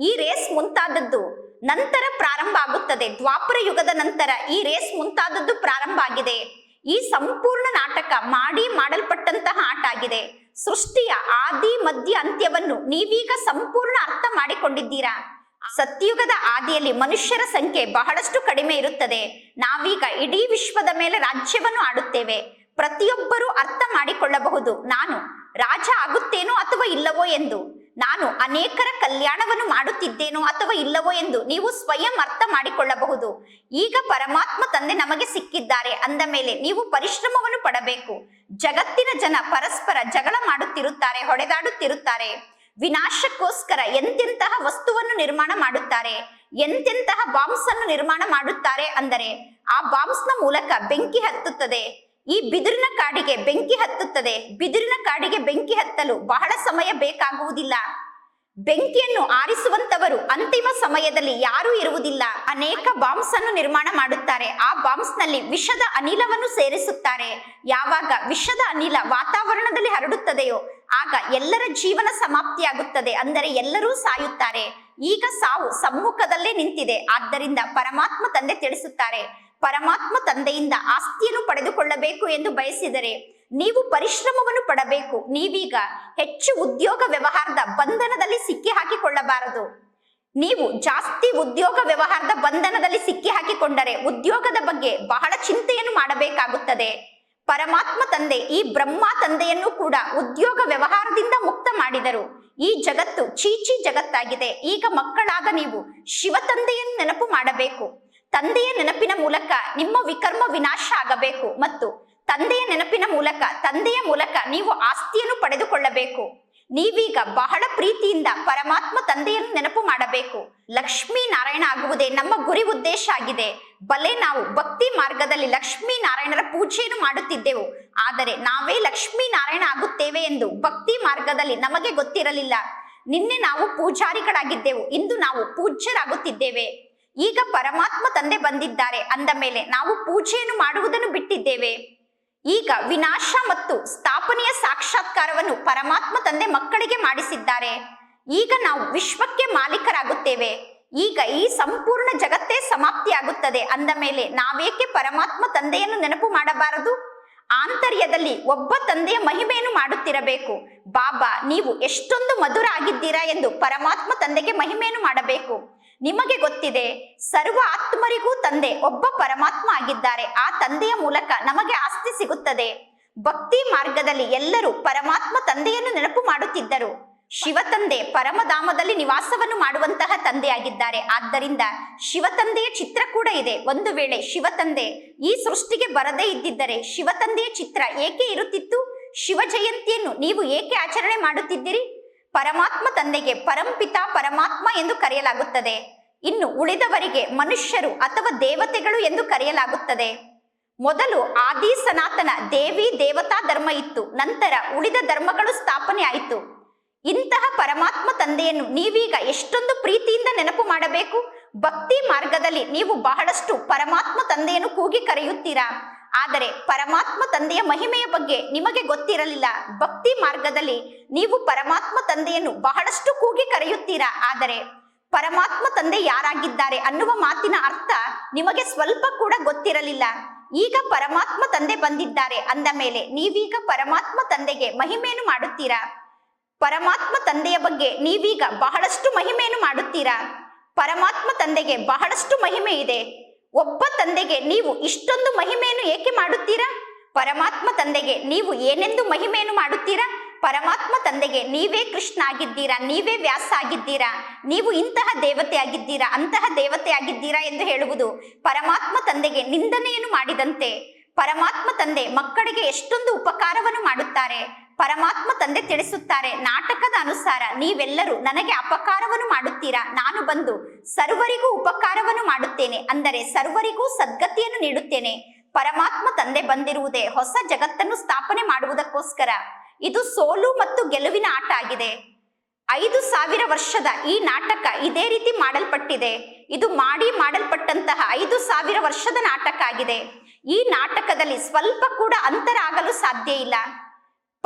ಈ ರೇಸ್ ಮುಂತಾದದ್ದು ನಂತರ ಪ್ರಾರಂಭ ಆಗುತ್ತದೆ. ದ್ವಾಪರ ಯುಗದ ನಂತರ ಈ ರೇಸ್ ಮುಂತಾದದ್ದು ಪ್ರಾರಂಭ ಆಗಿದೆ. ಈ ಸಂಪೂರ್ಣ ನಾಟಕ ಮಾಡಿ ಮಾಡಲ್ಪಟ್ಟಂತಹ ಆಟ ಆಗಿದೆ. ಸೃಷ್ಟಿಯ ಆದಿ, ಮಧ್ಯ ಅಂತ್ಯವನ್ನು ನೀವೀಗ ಸಂಪೂರ್ಣ ಅರ್ಥ ಮಾಡಿಕೊಂಡಿದ್ದೀರಾ? ಸತ್ಯುಗದ ಆದಿಯಲ್ಲಿ ಮನುಷ್ಯರ ಸಂಖ್ಯೆ ಬಹಳಷ್ಟು ಕಡಿಮೆ ಇರುತ್ತದೆ. ನಾವೀಗ ಇಡೀ ವಿಶ್ವದ ಮೇಲೆ ರಾಜ್ಯವನ್ನು ಆಡುತ್ತೇವೆ. ಪ್ರತಿಯೊಬ್ಬರೂ ಅರ್ಥ ಮಾಡಿಕೊಳ್ಳಬಹುದು. ನಾನು ರಾಜ ಆಗುತ್ತೇನೋ ಅಥವಾ ಇಲ್ಲವೋ ಎಂದು. ನಾನು ಅನೇಕರ ಕಲ್ಯಾಣವನ್ನು ಮಾಡುತ್ತಿದ್ದೇನೋ ಅಥವಾ ಇಲ್ಲವೋ ಎಂದು ನೀವು ಸ್ವಯಂ ಅರ್ಥ ಮಾಡಿಕೊಳ್ಳಬಹುದು. ಈಗ ಪರಮಾತ್ಮ ತಂದೆ ನಮಗೆ ಸಿಕ್ಕಿದ್ದಾರೆ. ಅಂದ ಮೇಲೆ ನೀವು ಪರಿಶ್ರಮವನ್ನು ಪಡಬೇಕು. ಜಗತ್ತಿನ ಜನ ಪರಸ್ಪರ ಜಗಳ ಮಾಡುತ್ತಿರುತ್ತಾರೆ, ಹೊಡೆದಾಡುತ್ತಿರುತ್ತಾರೆ. ವಿನಾಶಕ್ಕೋಸ್ಕರ ಎಂತೆಂತಹ ವಸ್ತುವನ್ನು ನಿರ್ಮಾಣ ಮಾಡುತ್ತಾರೆ, ಎಂತೆಂತಹ ಬಾಂಬ್ಸ್ ಅನ್ನು ನಿರ್ಮಾಣ ಮಾಡುತ್ತಾರೆ ಅಂದರೆ ಆ ಬಾಂಬ್ಸ್ನ ಮೂಲಕ ಬೆಂಕಿ ಹತ್ತುತ್ತದೆ. ಈ ಬಿದಿರಿನ ಕಾಡಿಗೆ ಬೆಂಕಿ ಹತ್ತುತ್ತದೆ. ಬಿದಿರಿನ ಕಾಡಿಗೆ ಬೆಂಕಿ ಹತ್ತಲು ಬಹಳ ಸಮಯ ಬೇಕಾಗುವುದಿಲ್ಲ. ಬೆಂಕಿಯನ್ನು ಆರಿಸುವಂತವರು ಅಂತಿಮ ಸಮಯದಲ್ಲಿ ಯಾರೂ ಇರುವುದಿಲ್ಲ. ಅನೇಕ ಬಾಂಬ್ಸ್ ಅನ್ನು ನಿರ್ಮಾಣ ಮಾಡುತ್ತಾರೆ. ಆ ಬಾಂಬ್ಸ್ನಲ್ಲಿ ವಿಷದ ಅನಿಲವನ್ನು ಸೇರಿಸುತ್ತಾರೆ. ಯಾವಾಗ ವಿಷದ ಅನಿಲ ವಾತಾವರಣದಲ್ಲಿ ಹರಡುತ್ತದೆಯೋ, ಆಗ ಎಲ್ಲರ ಜೀವನ ಸಮಾಪ್ತಿಯಾಗುತ್ತದೆ. ಅಂದರೆ ಎಲ್ಲರೂ ಸಾಯುತ್ತಾರೆ. ಈಗ ಸಾವು ಸಮ್ಮುಖದಲ್ಲೇ ನಿಂತಿದೆ. ಆದ್ದರಿಂದ ಪರಮಾತ್ಮ ತಂದೆ ತಿಳಿಸುತ್ತಾರೆ. ಪರಮಾತ್ಮ ತಂದೆಯಿಂದ ಆಸ್ತಿಯನ್ನು ಪಡೆದುಕೊಳ್ಳಬೇಕು ಎಂದು ಬಯಸಿದರೆ ನೀವು ಪರಿಶ್ರಮವನ್ನು ಪಡಬೇಕು. ನೀವೀಗ ಹೆಚ್ಚು ಉದ್ಯೋಗ ವ್ಯವಹಾರದ ಬಂಧನದಲ್ಲಿ ಸಿಕ್ಕಿ ಹಾಕಿಕೊಳ್ಳಬಾರದು ನೀವು ಜಾಸ್ತಿ ಉದ್ಯೋಗ ವ್ಯವಹಾರದ ಬಂಧನದಲ್ಲಿ ಸಿಕ್ಕಿ ಹಾಕಿಕೊಂಡರೆ ಉದ್ಯೋಗದ ಬಗ್ಗೆ ಬಹಳ ಚಿಂತೆಯನ್ನು ಮಾಡಬೇಕಾಗುತ್ತದೆ. ಪರಮಾತ್ಮ ತಂದೆ ಈ ಬ್ರಹ್ಮ ತಂದೆಯನ್ನು ಕೂಡ ಉದ್ಯೋಗ ವ್ಯವಹಾರದಿಂದ ಮುಕ್ತ ಮಾಡಿದರು. ಈ ಜಗತ್ತು ಚೀಚಿ ಜಗತ್ತಾಗಿದೆ. ಈಗ ಮಕ್ಕಳಾದ ನೀವು ಶಿವ ತಂದೆಯನ್ನು ನೆನಪು ಮಾಡಬೇಕು. ತಂದೆಯ ನೆನಪಿನ ಮೂಲಕ ನಿಮ್ಮ ವಿಕರ್ಮ ವಿನಾಶ ಆಗಬೇಕು ಮತ್ತು ತಂದೆಯ ನೆನಪಿನ ಮೂಲಕ, ತಂದೆಯ ಮೂಲಕ ನೀವು ಆಸ್ತಿಯನ್ನು ಪಡೆದುಕೊಳ್ಳಬೇಕು. ನೀವೀಗ ಬಹಳ ಪ್ರೀತಿಯಿಂದ ಪರಮಾತ್ಮ ತಂದೆಯನ್ನು ನೆನಪು ಮಾಡಬೇಕು. ಲಕ್ಷ್ಮೀ ನಾರಾಯಣ ಆಗುವುದೇ ನಮ್ಮ ಗುರಿ ಉದ್ದೇಶ ಆಗಿದೆ. ಬಲೆ ನಾವು ಭಕ್ತಿ ಮಾರ್ಗದಲ್ಲಿ ಲಕ್ಷ್ಮೀ ನಾರಾಯಣರ ಪೂಜೆಯನ್ನು ಮಾಡುತ್ತಿದ್ದೆವು. ಆದರೆ ನಾವೇ ಲಕ್ಷ್ಮೀ ನಾರಾಯಣ ಆಗುತ್ತೇವೆ ಎಂದು ಭಕ್ತಿ ಮಾರ್ಗದಲ್ಲಿ ನಮಗೆ ಗೊತ್ತಿರಲಿಲ್ಲ. ನಿನ್ನೆ ನಾವು ಪೂಜಾರಿಗಳಾಗಿದ್ದೆವು. ಇಂದು ನಾವು ಪೂಜ್ಯರಾಗುತ್ತಿದ್ದೇವೆ. ಈಗ ಪರಮಾತ್ಮ ತಂದೆ ಬಂದಿದ್ದಾರೆ ಅಂದ ಮೇಲೆ ನಾವು ಪೂಜೆಯನ್ನು ಮಾಡುವುದನ್ನು ಬಿಟ್ಟಿದ್ದೇವೆ. ಈಗ ವಿನಾಶ ಮತ್ತು ಸ್ಥಾಪನೆಯ ಸಾಕ್ಷಾತ್ಕಾರವನ್ನು ಪರಮಾತ್ಮ ತಂದೆ ಮಕ್ಕಳಿಗೆ ಮಾಡಿಸಿದ್ದಾರೆ. ಈಗ ನಾವು ವಿಶ್ವಕ್ಕೆ ಮಾಲೀಕರಾಗುತ್ತೇವೆ. ಈಗ ಈ ಸಂಪೂರ್ಣ ಜಗತ್ತೇ ಸಮಾಪ್ತಿಯಾಗುತ್ತದೆ ಅಂದ ಮೇಲೆ ನಾವೇಕೆ ಪರಮಾತ್ಮ ತಂದೆಯನ್ನು ನೆನಪು ಮಾಡಬಾರದು? ಆಂತರ್ಯದಲ್ಲಿ ಒಬ್ಬ ತಂದೆಯ ಮಹಿಮೆಯನ್ನು ಮಾಡುತ್ತಿರಬೇಕು. ಬಾಬಾ, ನೀವು ಎಷ್ಟೊಂದು ಮಧುರ ಆಗಿದ್ದೀರಾ ಎಂದು ಪರಮಾತ್ಮ ತಂದೆಗೆ ಮಹಿಮೆಯನ್ನು ಮಾಡಬೇಕು. ನಿಮಗೆ ಗೊತ್ತಿದೆ, ಸರ್ವ ಆತ್ಮರಿಗೂ ತಂದೆ, ಒಬ್ಬ ಪರಮಾತ್ಮ ಆಗಿದ್ದಾರೆ. ಆ ತಂದೆಯ ಮೂಲಕ ನಮಗೆ ಆಸ್ತಿ ಸಿಗುತ್ತದೆ. ಭಕ್ತಿ ಮಾರ್ಗದಲ್ಲಿ ಎಲ್ಲರೂ ಪರಮಾತ್ಮ ತಂದೆಯನ್ನು ನೆನಪು ಮಾಡುತ್ತಿದ್ದರು. ಶಿವ ತಂದೆ ಪರಮಧಾಮದಲ್ಲಿ ನಿವಾಸವನ್ನು ಮಾಡುವಂತಹ ತಂದೆಯಾಗಿದ್ದಾರೆ ಆದ್ದರಿಂದ ಶಿವ ತಂದೆಯ ಚಿತ್ರ ಕೂಡ ಇದೆ. ಒಂದು ವೇಳೆ ಶಿವ ತಂದೆ ಈ ಸೃಷ್ಟಿಗೆ ಬರದೇ ಇದ್ದಿದ್ದರೆ ಶಿವ ತಂದೆಯ ಚಿತ್ರ ಏಕೆ ಇರುತ್ತಿತ್ತು? ಶಿವ ಜಯಂತಿಯನ್ನು ನೀವು ಏಕೆ ಆಚರಣೆ ಮಾಡುತ್ತಿದ್ದೀರಿ? ಪರಮಾತ್ಮ ತಂದೆಗೆ ಪರಂಪಿತ ಪರಮಾತ್ಮ ಎಂದು ಕರೆಯಲಾಗುತ್ತದೆ. ಇನ್ನು ಉಳಿದವರಿಗೆ ಮನುಷ್ಯರು ಅಥವಾ ದೇವತೆಗಳು ಎಂದು ಕರೆಯಲಾಗುತ್ತದೆ. ಮೊದಲು ಆದಿ ಸನಾತನ ದೇವಿ ದೇವತಾ ಧರ್ಮ ಇತ್ತು. ನಂತರ ಉಳಿದ ಧರ್ಮಗಳು ಸ್ಥಾಪನೆ ಆಯಿತು. ಇಂತಹ ಪರಮಾತ್ಮ ತಂದೆಯನ್ನು ನೀವೀಗ ಎಷ್ಟೊಂದು ಪ್ರೀತಿಯಿಂದ ನೆನಪು ಮಾಡಬೇಕು. ಭಕ್ತಿ ಮಾರ್ಗದಲ್ಲಿ ನೀವು ಬಹಳಷ್ಟು ಪರಮಾತ್ಮ ತಂದೆಯನ್ನು ಕೂಗಿ ಕರೆಯುತ್ತೀರಾ? ಆದರೆ ಪರಮಾತ್ಮ ತಂದೆಯ ಮಹಿಮೆಯ ಬಗ್ಗೆ ನಿಮಗೆ ಗೊತ್ತಿರಲಿಲ್ಲ. ಭಕ್ತಿ ಮಾರ್ಗದಲ್ಲಿ ನೀವು ಪರಮಾತ್ಮ ತಂದೆಯನ್ನು ಬಹಳಷ್ಟು ಕೂಗಿ ಕರೆಯುತ್ತೀರಾ? ಆದರೆ ಪರಮಾತ್ಮ ತಂದೆ ಯಾರಾಗಿದ್ದಾರೆ ಅನ್ನುವ ಮಾತಿನ ಅರ್ಥ ನಿಮಗೆ ಸ್ವಲ್ಪ ಕೂಡ ಗೊತ್ತಿರಲಿಲ್ಲ. ಈಗ ಪರಮಾತ್ಮ ತಂದೆ ಬಂದಿದ್ದಾರೆ ಅಂದ ಮೇಲೆ ನೀವೀಗ ಪರಮಾತ್ಮ ತಂದೆಗೆ ಮಹಿಮೆಯನ್ನು ಮಾಡುತ್ತೀರಾ? ಪರಮಾತ್ಮ ತಂದೆಯ ಬಗ್ಗೆ ನೀವೀಗ ಬಹಳಷ್ಟು ಮಹಿಮೆಯನ್ನು ಮಾಡುತ್ತೀರಾ? ಪರಮಾತ್ಮ ತಂದೆಗೆ ಬಹಳಷ್ಟು ಮಹಿಮೆ ಇದೆ. ಒಬ್ಬ ತಂದೆಗೆ ನೀವು ಇಷ್ಟೊಂದು ಮಹಿಮೆಯನ್ನು ಏಕೆ ಮಾಡುತ್ತೀರಾ? ಪರಮಾತ್ಮ ತಂದೆಗೆ ನೀವು ಏನೆಂದು ಮಹಿಮೆಯನ್ನು ಮಾಡುತ್ತೀರಾ? ಪರಮಾತ್ಮ ತಂದೆಗೆ ನೀವೇ ಕೃಷ್ಣ ಆಗಿದ್ದೀರಾ ನೀವೇ ವ್ಯಾಸ ಆಗಿದ್ದೀರಾ ನೀವು ಇಂತಹ ದೇವತೆ ಆಗಿದ್ದೀರಾ ಅಂತಹ ದೇವತೆ ಆಗಿದ್ದೀರಾ ಎಂದು ಹೇಳುವುದು ಪರಮಾತ್ಮ ತಂದೆಗೆ ನಿಂದನೆಯನ್ನು ಮಾಡಿದಂತೆ. ಪರಮಾತ್ಮ ತಂದೆ ಮಕ್ಕಳಿಗೆ ಎಷ್ಟೊಂದು ಉಪಕಾರವನ್ನು ಮಾಡುತ್ತಾರೆ. ಪರಮಾತ್ಮ ತಂದೆ ತಿಳಿಸುತ್ತಾರೆ. ನಾಟಕದ ಅನುಸಾರ ನೀವೆಲ್ಲರೂ ನನಗೆ ಅಪಕಾರವನ್ನು ಮಾಡುತ್ತೀರಾ? ನಾನು ಬಂದು ಸರ್ವರಿಗೂ ಉಪಕಾರವನ್ನು ಮಾಡುತ್ತೇನೆ. ಅಂದರೆ ಸರ್ವರಿಗೂ ಸದ್ಗತಿಯನ್ನು ನೀಡುತ್ತೇನೆ. ಪರಮಾತ್ಮ ತಂದೆ ಬಂದಿರುವುದೇ ಹೊಸ ಜಗತ್ತನ್ನು ಸ್ಥಾಪನೆ ಮಾಡುವುದಕ್ಕೋಸ್ಕರ. ಇದು ಸೋಲು ಮತ್ತು ಗೆಲುವಿನ ಆಟ ಆಗಿದೆ. ಐದು ಸಾವಿರ ವರ್ಷದ ಈ ನಾಟಕ ಇದೇ ರೀತಿ ಮಾಡಲ್ಪಟ್ಟಿದೆ. ಇದು ಮಾಡಿ ಮಾಡಲ್ಪಟ್ಟಂತಹ ಐದು ಸಾವಿರ ವರ್ಷದ ನಾಟಕ ಆಗಿದೆ. ಈ ನಾಟಕದಲ್ಲಿ ಸ್ವಲ್ಪ ಕೂಡ ಅಂತರ ಆಗಲು ಸಾಧ್ಯ ಇಲ್ಲ.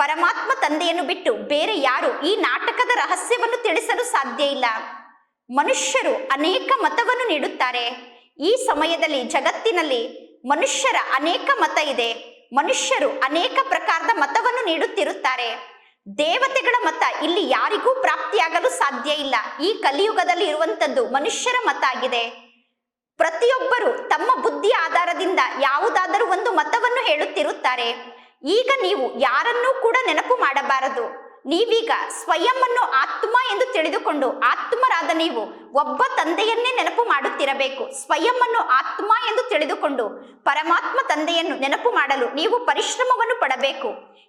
ಪರಮಾತ್ಮ ತಂದೆಯನ್ನು ಬಿಟ್ಟು ಬೇರೆ ಯಾರು ಈ ನಾಟಕದ ರಹಸ್ಯವನ್ನು ತಿಳಿಸಲು ಸಾಧ್ಯ ಇಲ್ಲ. ಮನುಷ್ಯರು ಅನೇಕ ಮತವನ್ನು ನೀಡುತ್ತಾರೆ. ಈ ಸಮಯದಲ್ಲಿ ಜಗತ್ತಿನಲ್ಲಿ ಮನುಷ್ಯರ ಅನೇಕ ಮತ ಇದೆ. ಮನುಷ್ಯರು ಅನೇಕ ಪ್ರಕಾರದ ಮತವನ್ನು ನೀಡುತ್ತಿರುತ್ತಾರೆ. ದೇವತೆಗಳ ಮತ ಇಲ್ಲಿ ಯಾರಿಗೂ ಪ್ರಾಪ್ತಿಯಾಗಲು ಸಾಧ್ಯ ಇಲ್ಲ. ಈ ಕಲಿಯುಗದಲ್ಲಿ ಇರುವಂತದ್ದು ಮನುಷ್ಯರ ಮತ ಆಗಿದೆ. ಪ್ರತಿಯೊಬ್ಬರು ತಮ್ಮ ಬುದ್ಧಿ ಆಧಾರದಿಂದ ಯಾವುದಾದರೂ ಒಂದು ಮತವನ್ನು ಹೇಳುತ್ತಿರುತ್ತಾರೆ. ಈಗ ನೀವು ಯಾರನ್ನೂ ಕೂಡ ನೆನಪು ಮಾಡಬಾರದು. ನೀವೀಗ ಸ್ವಯಂನ್ನು ಆತ್ಮ ಎಂದು ತಿಳಿದುಕೊಂಡು ಆತ್ಮರಾದ ನೀವು ಒಬ್ಬ ತಂದೆಯನ್ನೇ ನೆನಪು ಮಾಡುತ್ತಿರಬೇಕು. ಸ್ವಯಂನ್ನು ಆತ್ಮ ಎಂದು ತಿಳಿದುಕೊಂಡು ಪರಮಾತ್ಮ ತಂದೆಯನ್ನು ನೆನಪು ಮಾಡಲು ನೀವು ಪರಿಶ್ರಮವನ್ನು ಪಡಬೇಕು.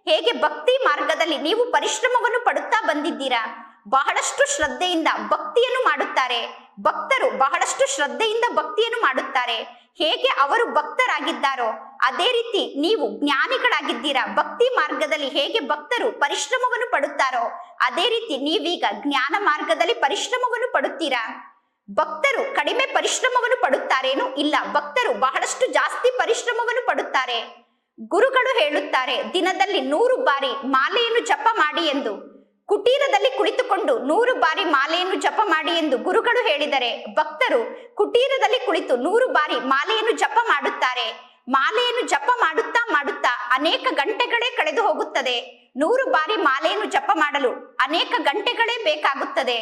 ಹೇಗೆ ಭಕ್ತಿ ಮಾರ್ಗದಲ್ಲಿ ನೀವು ಪರಿಶ್ರಮವನ್ನು ಪಡುತ್ತಾ ಬಂದಿದ್ದೀರಾ? ಬಹಳಷ್ಟು ಶ್ರದ್ಧೆಯಿಂದ ಭಕ್ತಿಯನ್ನು ಮಾಡುತ್ತಾರೆ. ಭಕ್ತರು ಬಹಳಷ್ಟು ಶ್ರದ್ಧೆಯಿಂದ ಭಕ್ತಿಯನ್ನು ಮಾಡುತ್ತಾರೆ. ಹೇಗೆ ಅವರು ಭಕ್ತರಾಗಿದ್ದಾರೋ ಅದೇ ರೀತಿ ನೀವು ಜ್ಞಾನಿಗಳಾಗಿದ್ದೀರಾ? ಭಕ್ತಿ ಮಾರ್ಗದಲ್ಲಿ ಹೇಗೆ ಭಕ್ತರು ಪರಿಶ್ರಮವನ್ನು ಪಡುತ್ತಾರೋ? ಅದೇ ರೀತಿ ನೀವೀಗ ಜ್ಞಾನ ಮಾರ್ಗದಲ್ಲಿ ಪರಿಶ್ರಮವನ್ನು ಪಡುತ್ತೀರಾ? ಭಕ್ತರು ಕಡಿಮೆ ಪರಿಶ್ರಮವನ್ನು ಪಡುತ್ತಾರೇನು? ಇಲ್ಲ, ಭಕ್ತರು ಬಹಳಷ್ಟು ಜಾಸ್ತಿ ಪರಿಶ್ರಮವನ್ನು ಪಡುತ್ತಾರೆ. ಗುರುಗಳು ಹೇಳುತ್ತಾರೆ, ದಿನದಲ್ಲಿ ನೂರು ಬಾರಿ ಮಾಲೆಯನ್ನು ಜಪ ಮಾಡಿ ಎಂದು. ಕುಟೀರದಲ್ಲಿ ಕುಳಿತುಕೊಂಡು ನೂರು ಬಾರಿ ಮಾಲೆಯನ್ನು ಜಪ ಮಾಡಿ ಎಂದು ಗುರುಗಳು ಹೇಳಿದರೆ, ಭಕ್ತರು ಕುಟೀರದಲ್ಲಿ ಕುಳಿತು ನೂರು ಬಾರಿ ಮಾಲೆಯನ್ನು ಜಪ ಮಾಡುತ್ತಾರೆ. ಮಾಲೆಯನ್ನು ಜಪ ಮಾಡುತ್ತಾ ಮಾಡುತ್ತಾ ಅನೇಕ ಗಂಟೆಗಳೇ ಕಳೆದು ಹೋಗುತ್ತದೆ. ನೂರು ಬಾರಿ ಮಾಲೆಯನ್ನು ಜಪ ಮಾಡಲು ಅನೇಕ ಗಂಟೆಗಳೇ ಬೇಕಾಗುತ್ತದೆ.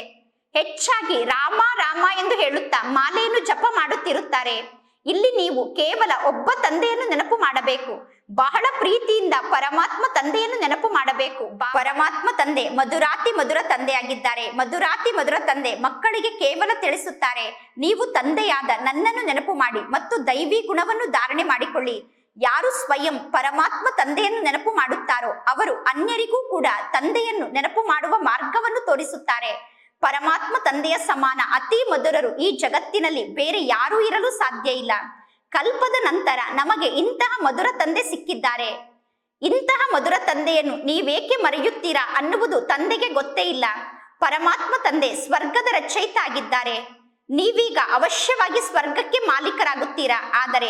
ಹೆಚ್ಚಾಗಿ ರಾಮ ರಾಮ ಎಂದು ಹೇಳುತ್ತಾ ಮಾಲೆಯನ್ನು ಜಪ ಮಾಡುತ್ತಿರುತ್ತಾರೆ. ಇಲ್ಲಿ ನೀವು ಕೇವಲ ಒಬ್ಬ ತಂದೆಯನ್ನು ನೆನಪು ಮಾಡಬೇಕು. ಬಹಳ ಪ್ರೀತಿಯಿಂದ ಪರಮಾತ್ಮ ತಂದೆಯನ್ನು ನೆನಪು ಮಾಡಬೇಕು. ಪರಮಾತ್ಮ ತಂದೆ ಮಧುರಾತಿ ಮಧುರ ತಂದೆಯಾಗಿದ್ದಾರೆ. ಮಧುರಾತಿ ಮಧುರ ತಂದೆ ಮಕ್ಕಳಿಗೆ ಕೇವಲ ತಿಳಿಸುತ್ತಾರೆ, ನೀವು ತಂದೆಯಾದ ನನ್ನನ್ನು ನೆನಪು ಮಾಡಿ ಮತ್ತು ದೈವಿ ಗುಣವನ್ನು ಧಾರಣೆ ಮಾಡಿಕೊಳ್ಳಿ. ಯಾರು ಸ್ವಯಂ ಪರಮಾತ್ಮ ತಂದೆಯನ್ನು ನೆನಪು ಮಾಡುತ್ತಾರೋ, ಅವರು ಅನ್ಯರಿಗೂ ಕೂಡ ತಂದೆಯನ್ನು ನೆನಪು ಮಾಡುವ ಮಾರ್ಗವನ್ನು ತೋರಿಸುತ್ತಾರೆ. ಪರಮಾತ್ಮ ತಂದೆಯ ಸಮಾನ ಅತಿ ಮಧುರರು ಈ ಜಗತ್ತಿನಲ್ಲಿ ಬೇರೆ ಯಾರೂ ಇರಲು ಸಾಧ್ಯ ಇಲ್ಲ. ಕಲ್ಪದ ನಂತರ ನಮಗೆ ಇಂತಹ ಮಧುರ ತಂದೆ ಸಿಕ್ಕಿದ್ದಾರೆ. ಇಂತಹ ಮಧುರ ತಂದೆಯನ್ನು ನೀವೇಕೆ ಮರೆಯುತ್ತೀರಾ ಅನ್ನುವುದು ತಂದೆಗೆ ಗೊತ್ತೇ ಇಲ್ಲ. ಪರಮಾತ್ಮ ತಂದೆ ಸ್ವರ್ಗದ ರಚಯಿತ ಆಗಿದ್ದಾರೆ. ನೀವೀಗ ಅವಶ್ಯವಾಗಿ ಸ್ವರ್ಗಕ್ಕೆ ಮಾಲೀಕರಾಗುತ್ತೀರಾ? ಆದರೆ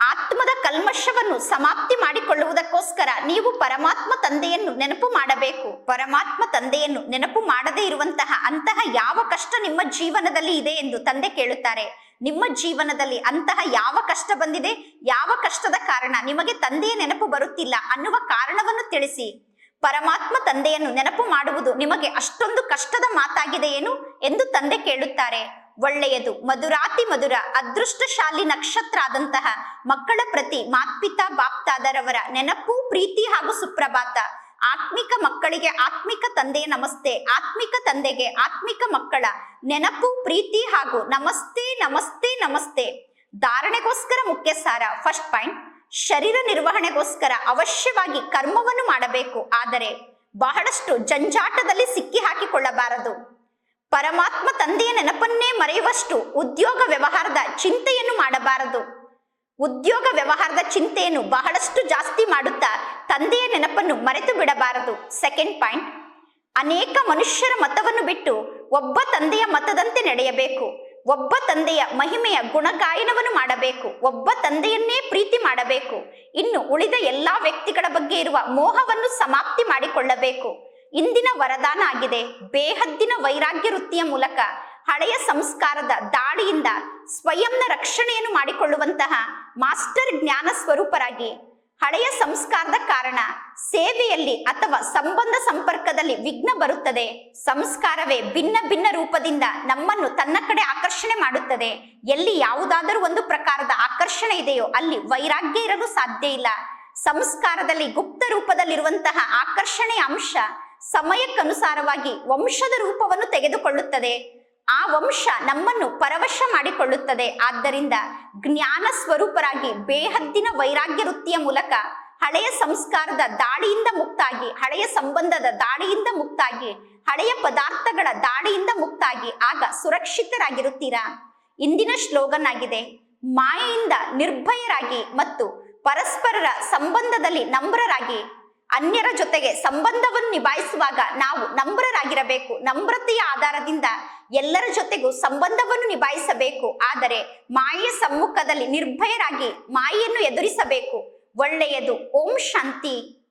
ಆತ್ಮದ ಕಲ್ಮಶವನ್ನು ಸಮಾಪ್ತಿ ಮಾಡಿಕೊಳ್ಳುವುದಕ್ಕೋಸ್ಕರ ನೀವು ಪರಮಾತ್ಮ ತಂದೆಯನ್ನು ನೆನಪು ಮಾಡಬೇಕು. ಪರಮಾತ್ಮ ತಂದೆಯನ್ನು ನೆನಪು ಮಾಡದೇ ಇರುವಂತಹ ಅಂತಹ ಯಾವ ಕಷ್ಟ ನಿಮ್ಮ ಜೀವನದಲ್ಲಿ ಇದೆ ಎಂದು ತಂದೆ ಕೇಳುತ್ತಾರೆ. ನಿಮ್ಮ ಜೀವನದಲ್ಲಿ ಅಂತಹ ಯಾವ ಕಷ್ಟ ಬಂದಿದೆ, ಯಾವ ಕಷ್ಟದ ಕಾರಣ ನಿಮಗೆ ತಂದೆಯ ನೆನಪು ಬರುತ್ತಿಲ್ಲ ಅನ್ನುವ ಕಾರಣವನ್ನು ತಿಳಿಸಿ. ಪರಮಾತ್ಮ ತಂದೆಯನ್ನು ನೆನಪು ಮಾಡುವುದು ನಿಮಗೆ ಅಷ್ಟೊಂದು ಕಷ್ಟದ ಮಾತಾಗಿದೆಯೇನು ಎಂದು ತಂದೆ ಕೇಳುತ್ತಾರೆ. ಒಳ್ಳೆಯದು, ಮಧುರಾತಿ ಮಧುರ, ಅದೃಷ್ಟಶಾಲಿ ನಕ್ಷತ್ರ ಆದಂತಹ ಮಕ್ಕಳ ಪ್ರತಿ ಮಾತ್ಪಿತಾ ಬಾಪ್ತಾದರವರ ನೆನಪು, ಪ್ರೀತಿ ಹಾಗೂ ಸುಪ್ರಭಾತ. ಆತ್ಮಿಕ ಮಕ್ಕಳಿಗೆ ಆತ್ಮಿಕ ತಂದೆ ನಮಸ್ತೆ, ಆತ್ಮಿಕ ತಂದೆಗೆ ಆತ್ಮಿಕ ಮಕ್ಕಳ ನೆನಪು, ಪ್ರೀತಿ ಹಾಗೂ ನಮಸ್ತೆ ನಮಸ್ತೆ ನಮಸ್ತೆ. ಧಾರಣೆಗೋಸ್ಕರ ಮುಖ್ಯ ಸಾರ ಫಸ್ಟ್ ಪಾಯಿಂಟ್ ಶರೀರ ನಿರ್ವಹಣೆಗೋಸ್ಕರ ಅವಶ್ಯವಾಗಿ ಕರ್ಮವನ್ನು ಮಾಡಬೇಕು. ಆದರೆ ಬಹಳಷ್ಟು ಜಂಜಾಟದಲ್ಲಿ ಸಿಕ್ಕಿ ಹಾಕಿಕೊಳ್ಳಬಾರದು. ಪರಮಾತ್ಮ ತಂದೆಯ ನೆನಪನ್ನೇ ಮರೆಯುವಷ್ಟು ಉದ್ಯೋಗ ವ್ಯವಹಾರದ ಚಿಂತೆಯನ್ನು ಮಾಡಬಾರದು. ಉದ್ಯೋಗ ವ್ಯವಹಾರದ ಚಿಂತೆಯನ್ನು ಬಹಳಷ್ಟು ಜಾಸ್ತಿ ಮಾಡುತ್ತಾ ತಂದೆಯ ನೆನಪನ್ನು ಮರೆತು ಬಿಡಬಾರದು. ಸೆಕೆಂಡ್ ಪಾಯಿಂಟ್ ಅನೇಕ ಮನುಷ್ಯರ ಮತವನ್ನು ಬಿಟ್ಟು ಒಬ್ಬ ತಂದೆಯ ಮತದಂತೆ ನಡೆಯಬೇಕು. ಒಬ್ಬ ತಂದೆಯ ಮಹಿಮೆಯ ಗುಣಗಾಯನವನ್ನು ಮಾಡಬೇಕು. ಒಬ್ಬ ತಂದೆಯನ್ನೇ ಪ್ರೀತಿ ಮಾಡಬೇಕು. ಇನ್ನು ಉಳಿದ ಎಲ್ಲಾ ವ್ಯಕ್ತಿಗಳ ಬಗ್ಗೆ ಇರುವ ಮೋಹವನ್ನು ಸಮಾಪ್ತಿ ಮಾಡಿಕೊಳ್ಳಬೇಕು. ಇಂದಿನ ವರದಾನ ಆಗಿದೆ. ಬೇಹದ್ದಿನ ವೈರಾಗ್ಯ ವೃತ್ತಿಯ ಮೂಲಕ ಹಳೆಯ ಸಂಸ್ಕಾರದ ದಾಳಿಯಿಂದ ಸ್ವಯಂನ ರಕ್ಷಣೆಯನ್ನು ಮಾಡಿಕೊಳ್ಳುವಂತಹ ಮಾಸ್ಟರ್ ಜ್ಞಾನ ಸ್ವರೂಪರಾಗಿ, ಹಳೆಯ ಸಂಸ್ಕಾರದ ಕಾರಣ ಸೇವೆಯಲ್ಲಿ ಅಥವಾ ಸಂಬಂಧ ಸಂಪರ್ಕದಲ್ಲಿ ವಿಘ್ನ ಬರುತ್ತದೆ. ಸಂಸ್ಕಾರವೇ ಭಿನ್ನ ಭಿನ್ನ ರೂಪದಿಂದ ನಮ್ಮನ್ನು ತನ್ನ ಕಡೆ ಆಕರ್ಷಣೆ ಮಾಡುತ್ತದೆ. ಎಲ್ಲಿ ಯಾವುದಾದರೂ ಒಂದು ಪ್ರಕಾರದ ಆಕರ್ಷಣೆ ಇದೆಯೋ ಅಲ್ಲಿ ವೈರಾಗ್ಯ ಇರಲು ಸಾಧ್ಯ ಇಲ್ಲ. ಸಂಸ್ಕಾರದಲ್ಲಿ ಗುಪ್ತ ರೂಪದಲ್ಲಿರುವಂತಹ ಆಕರ್ಷಣೆಯ ಅಂಶ ಸಮಯಕ್ಕನುಸಾರವಾಗಿ ವಂಶದ ರೂಪವನ್ನು ತೆಗೆದುಕೊಳ್ಳುತ್ತದೆ. ಆ ವಂಶ ನಮ್ಮನ್ನು ಪರವಶ ಮಾಡಿಕೊಳ್ಳುತ್ತದೆ. ಆದ್ದರಿಂದ ಜ್ಞಾನ ಸ್ವರೂಪರಾಗಿ ಬೇಹದ್ದಿನ ವೈರಾಗ್ಯ ವೃತ್ತಿಯ ಮೂಲಕ ಹಳೆಯ ಸಂಸ್ಕಾರದ ದಾಳಿಯಿಂದ ಮುಕ್ತಾಗಿ, ಹಳೆಯ ಸಂಬಂಧದ ದಾಳಿಯಿಂದ ಮುಕ್ತಾಗಿ, ಹಳೆಯ ಪದಾರ್ಥಗಳ ದಾಳಿಯಿಂದ ಮುಕ್ತಾಗಿ ಆಗ ಸುರಕ್ಷಿತರಾಗಿರುತ್ತೀರಾ? ಇಂದಿನ ಶ್ಲೋಗನ್ ಆಗಿದೆ ಮಾಯೆಯಿಂದ ನಿರ್ಭಯರಾಗಿ ಮತ್ತು ಪರಸ್ಪರರ ಸಂಬಂಧದಲ್ಲಿ ನಮ್ರರಾಗಿ ಅನ್ಯರ ಜೊತೆಗೆ ಸಂಬಂಧವನ್ನು ನಿಭಾಯಿಸುವಾಗ ನಾವು ನಮ್ರರಾಗಿರಬೇಕು ನಮ್ರತೆಯ ಆಧಾರದಿಂದ ಎಲ್ಲರ ಜೊತೆಗೂ ಸಂಬಂಧವನ್ನು ನಿಭಾಯಿಸಬೇಕು. ಆದರೆ ಮಾಯೆಯ ಸಮ್ಮುಖದಲ್ಲಿ ನಿರ್ಭಯರಾಗಿ ಮಾಯೆಯನ್ನು ಎದುರಿಸಬೇಕು. ಒಳ್ಳೆಯದು. ಓಂ ಶಾಂತಿ.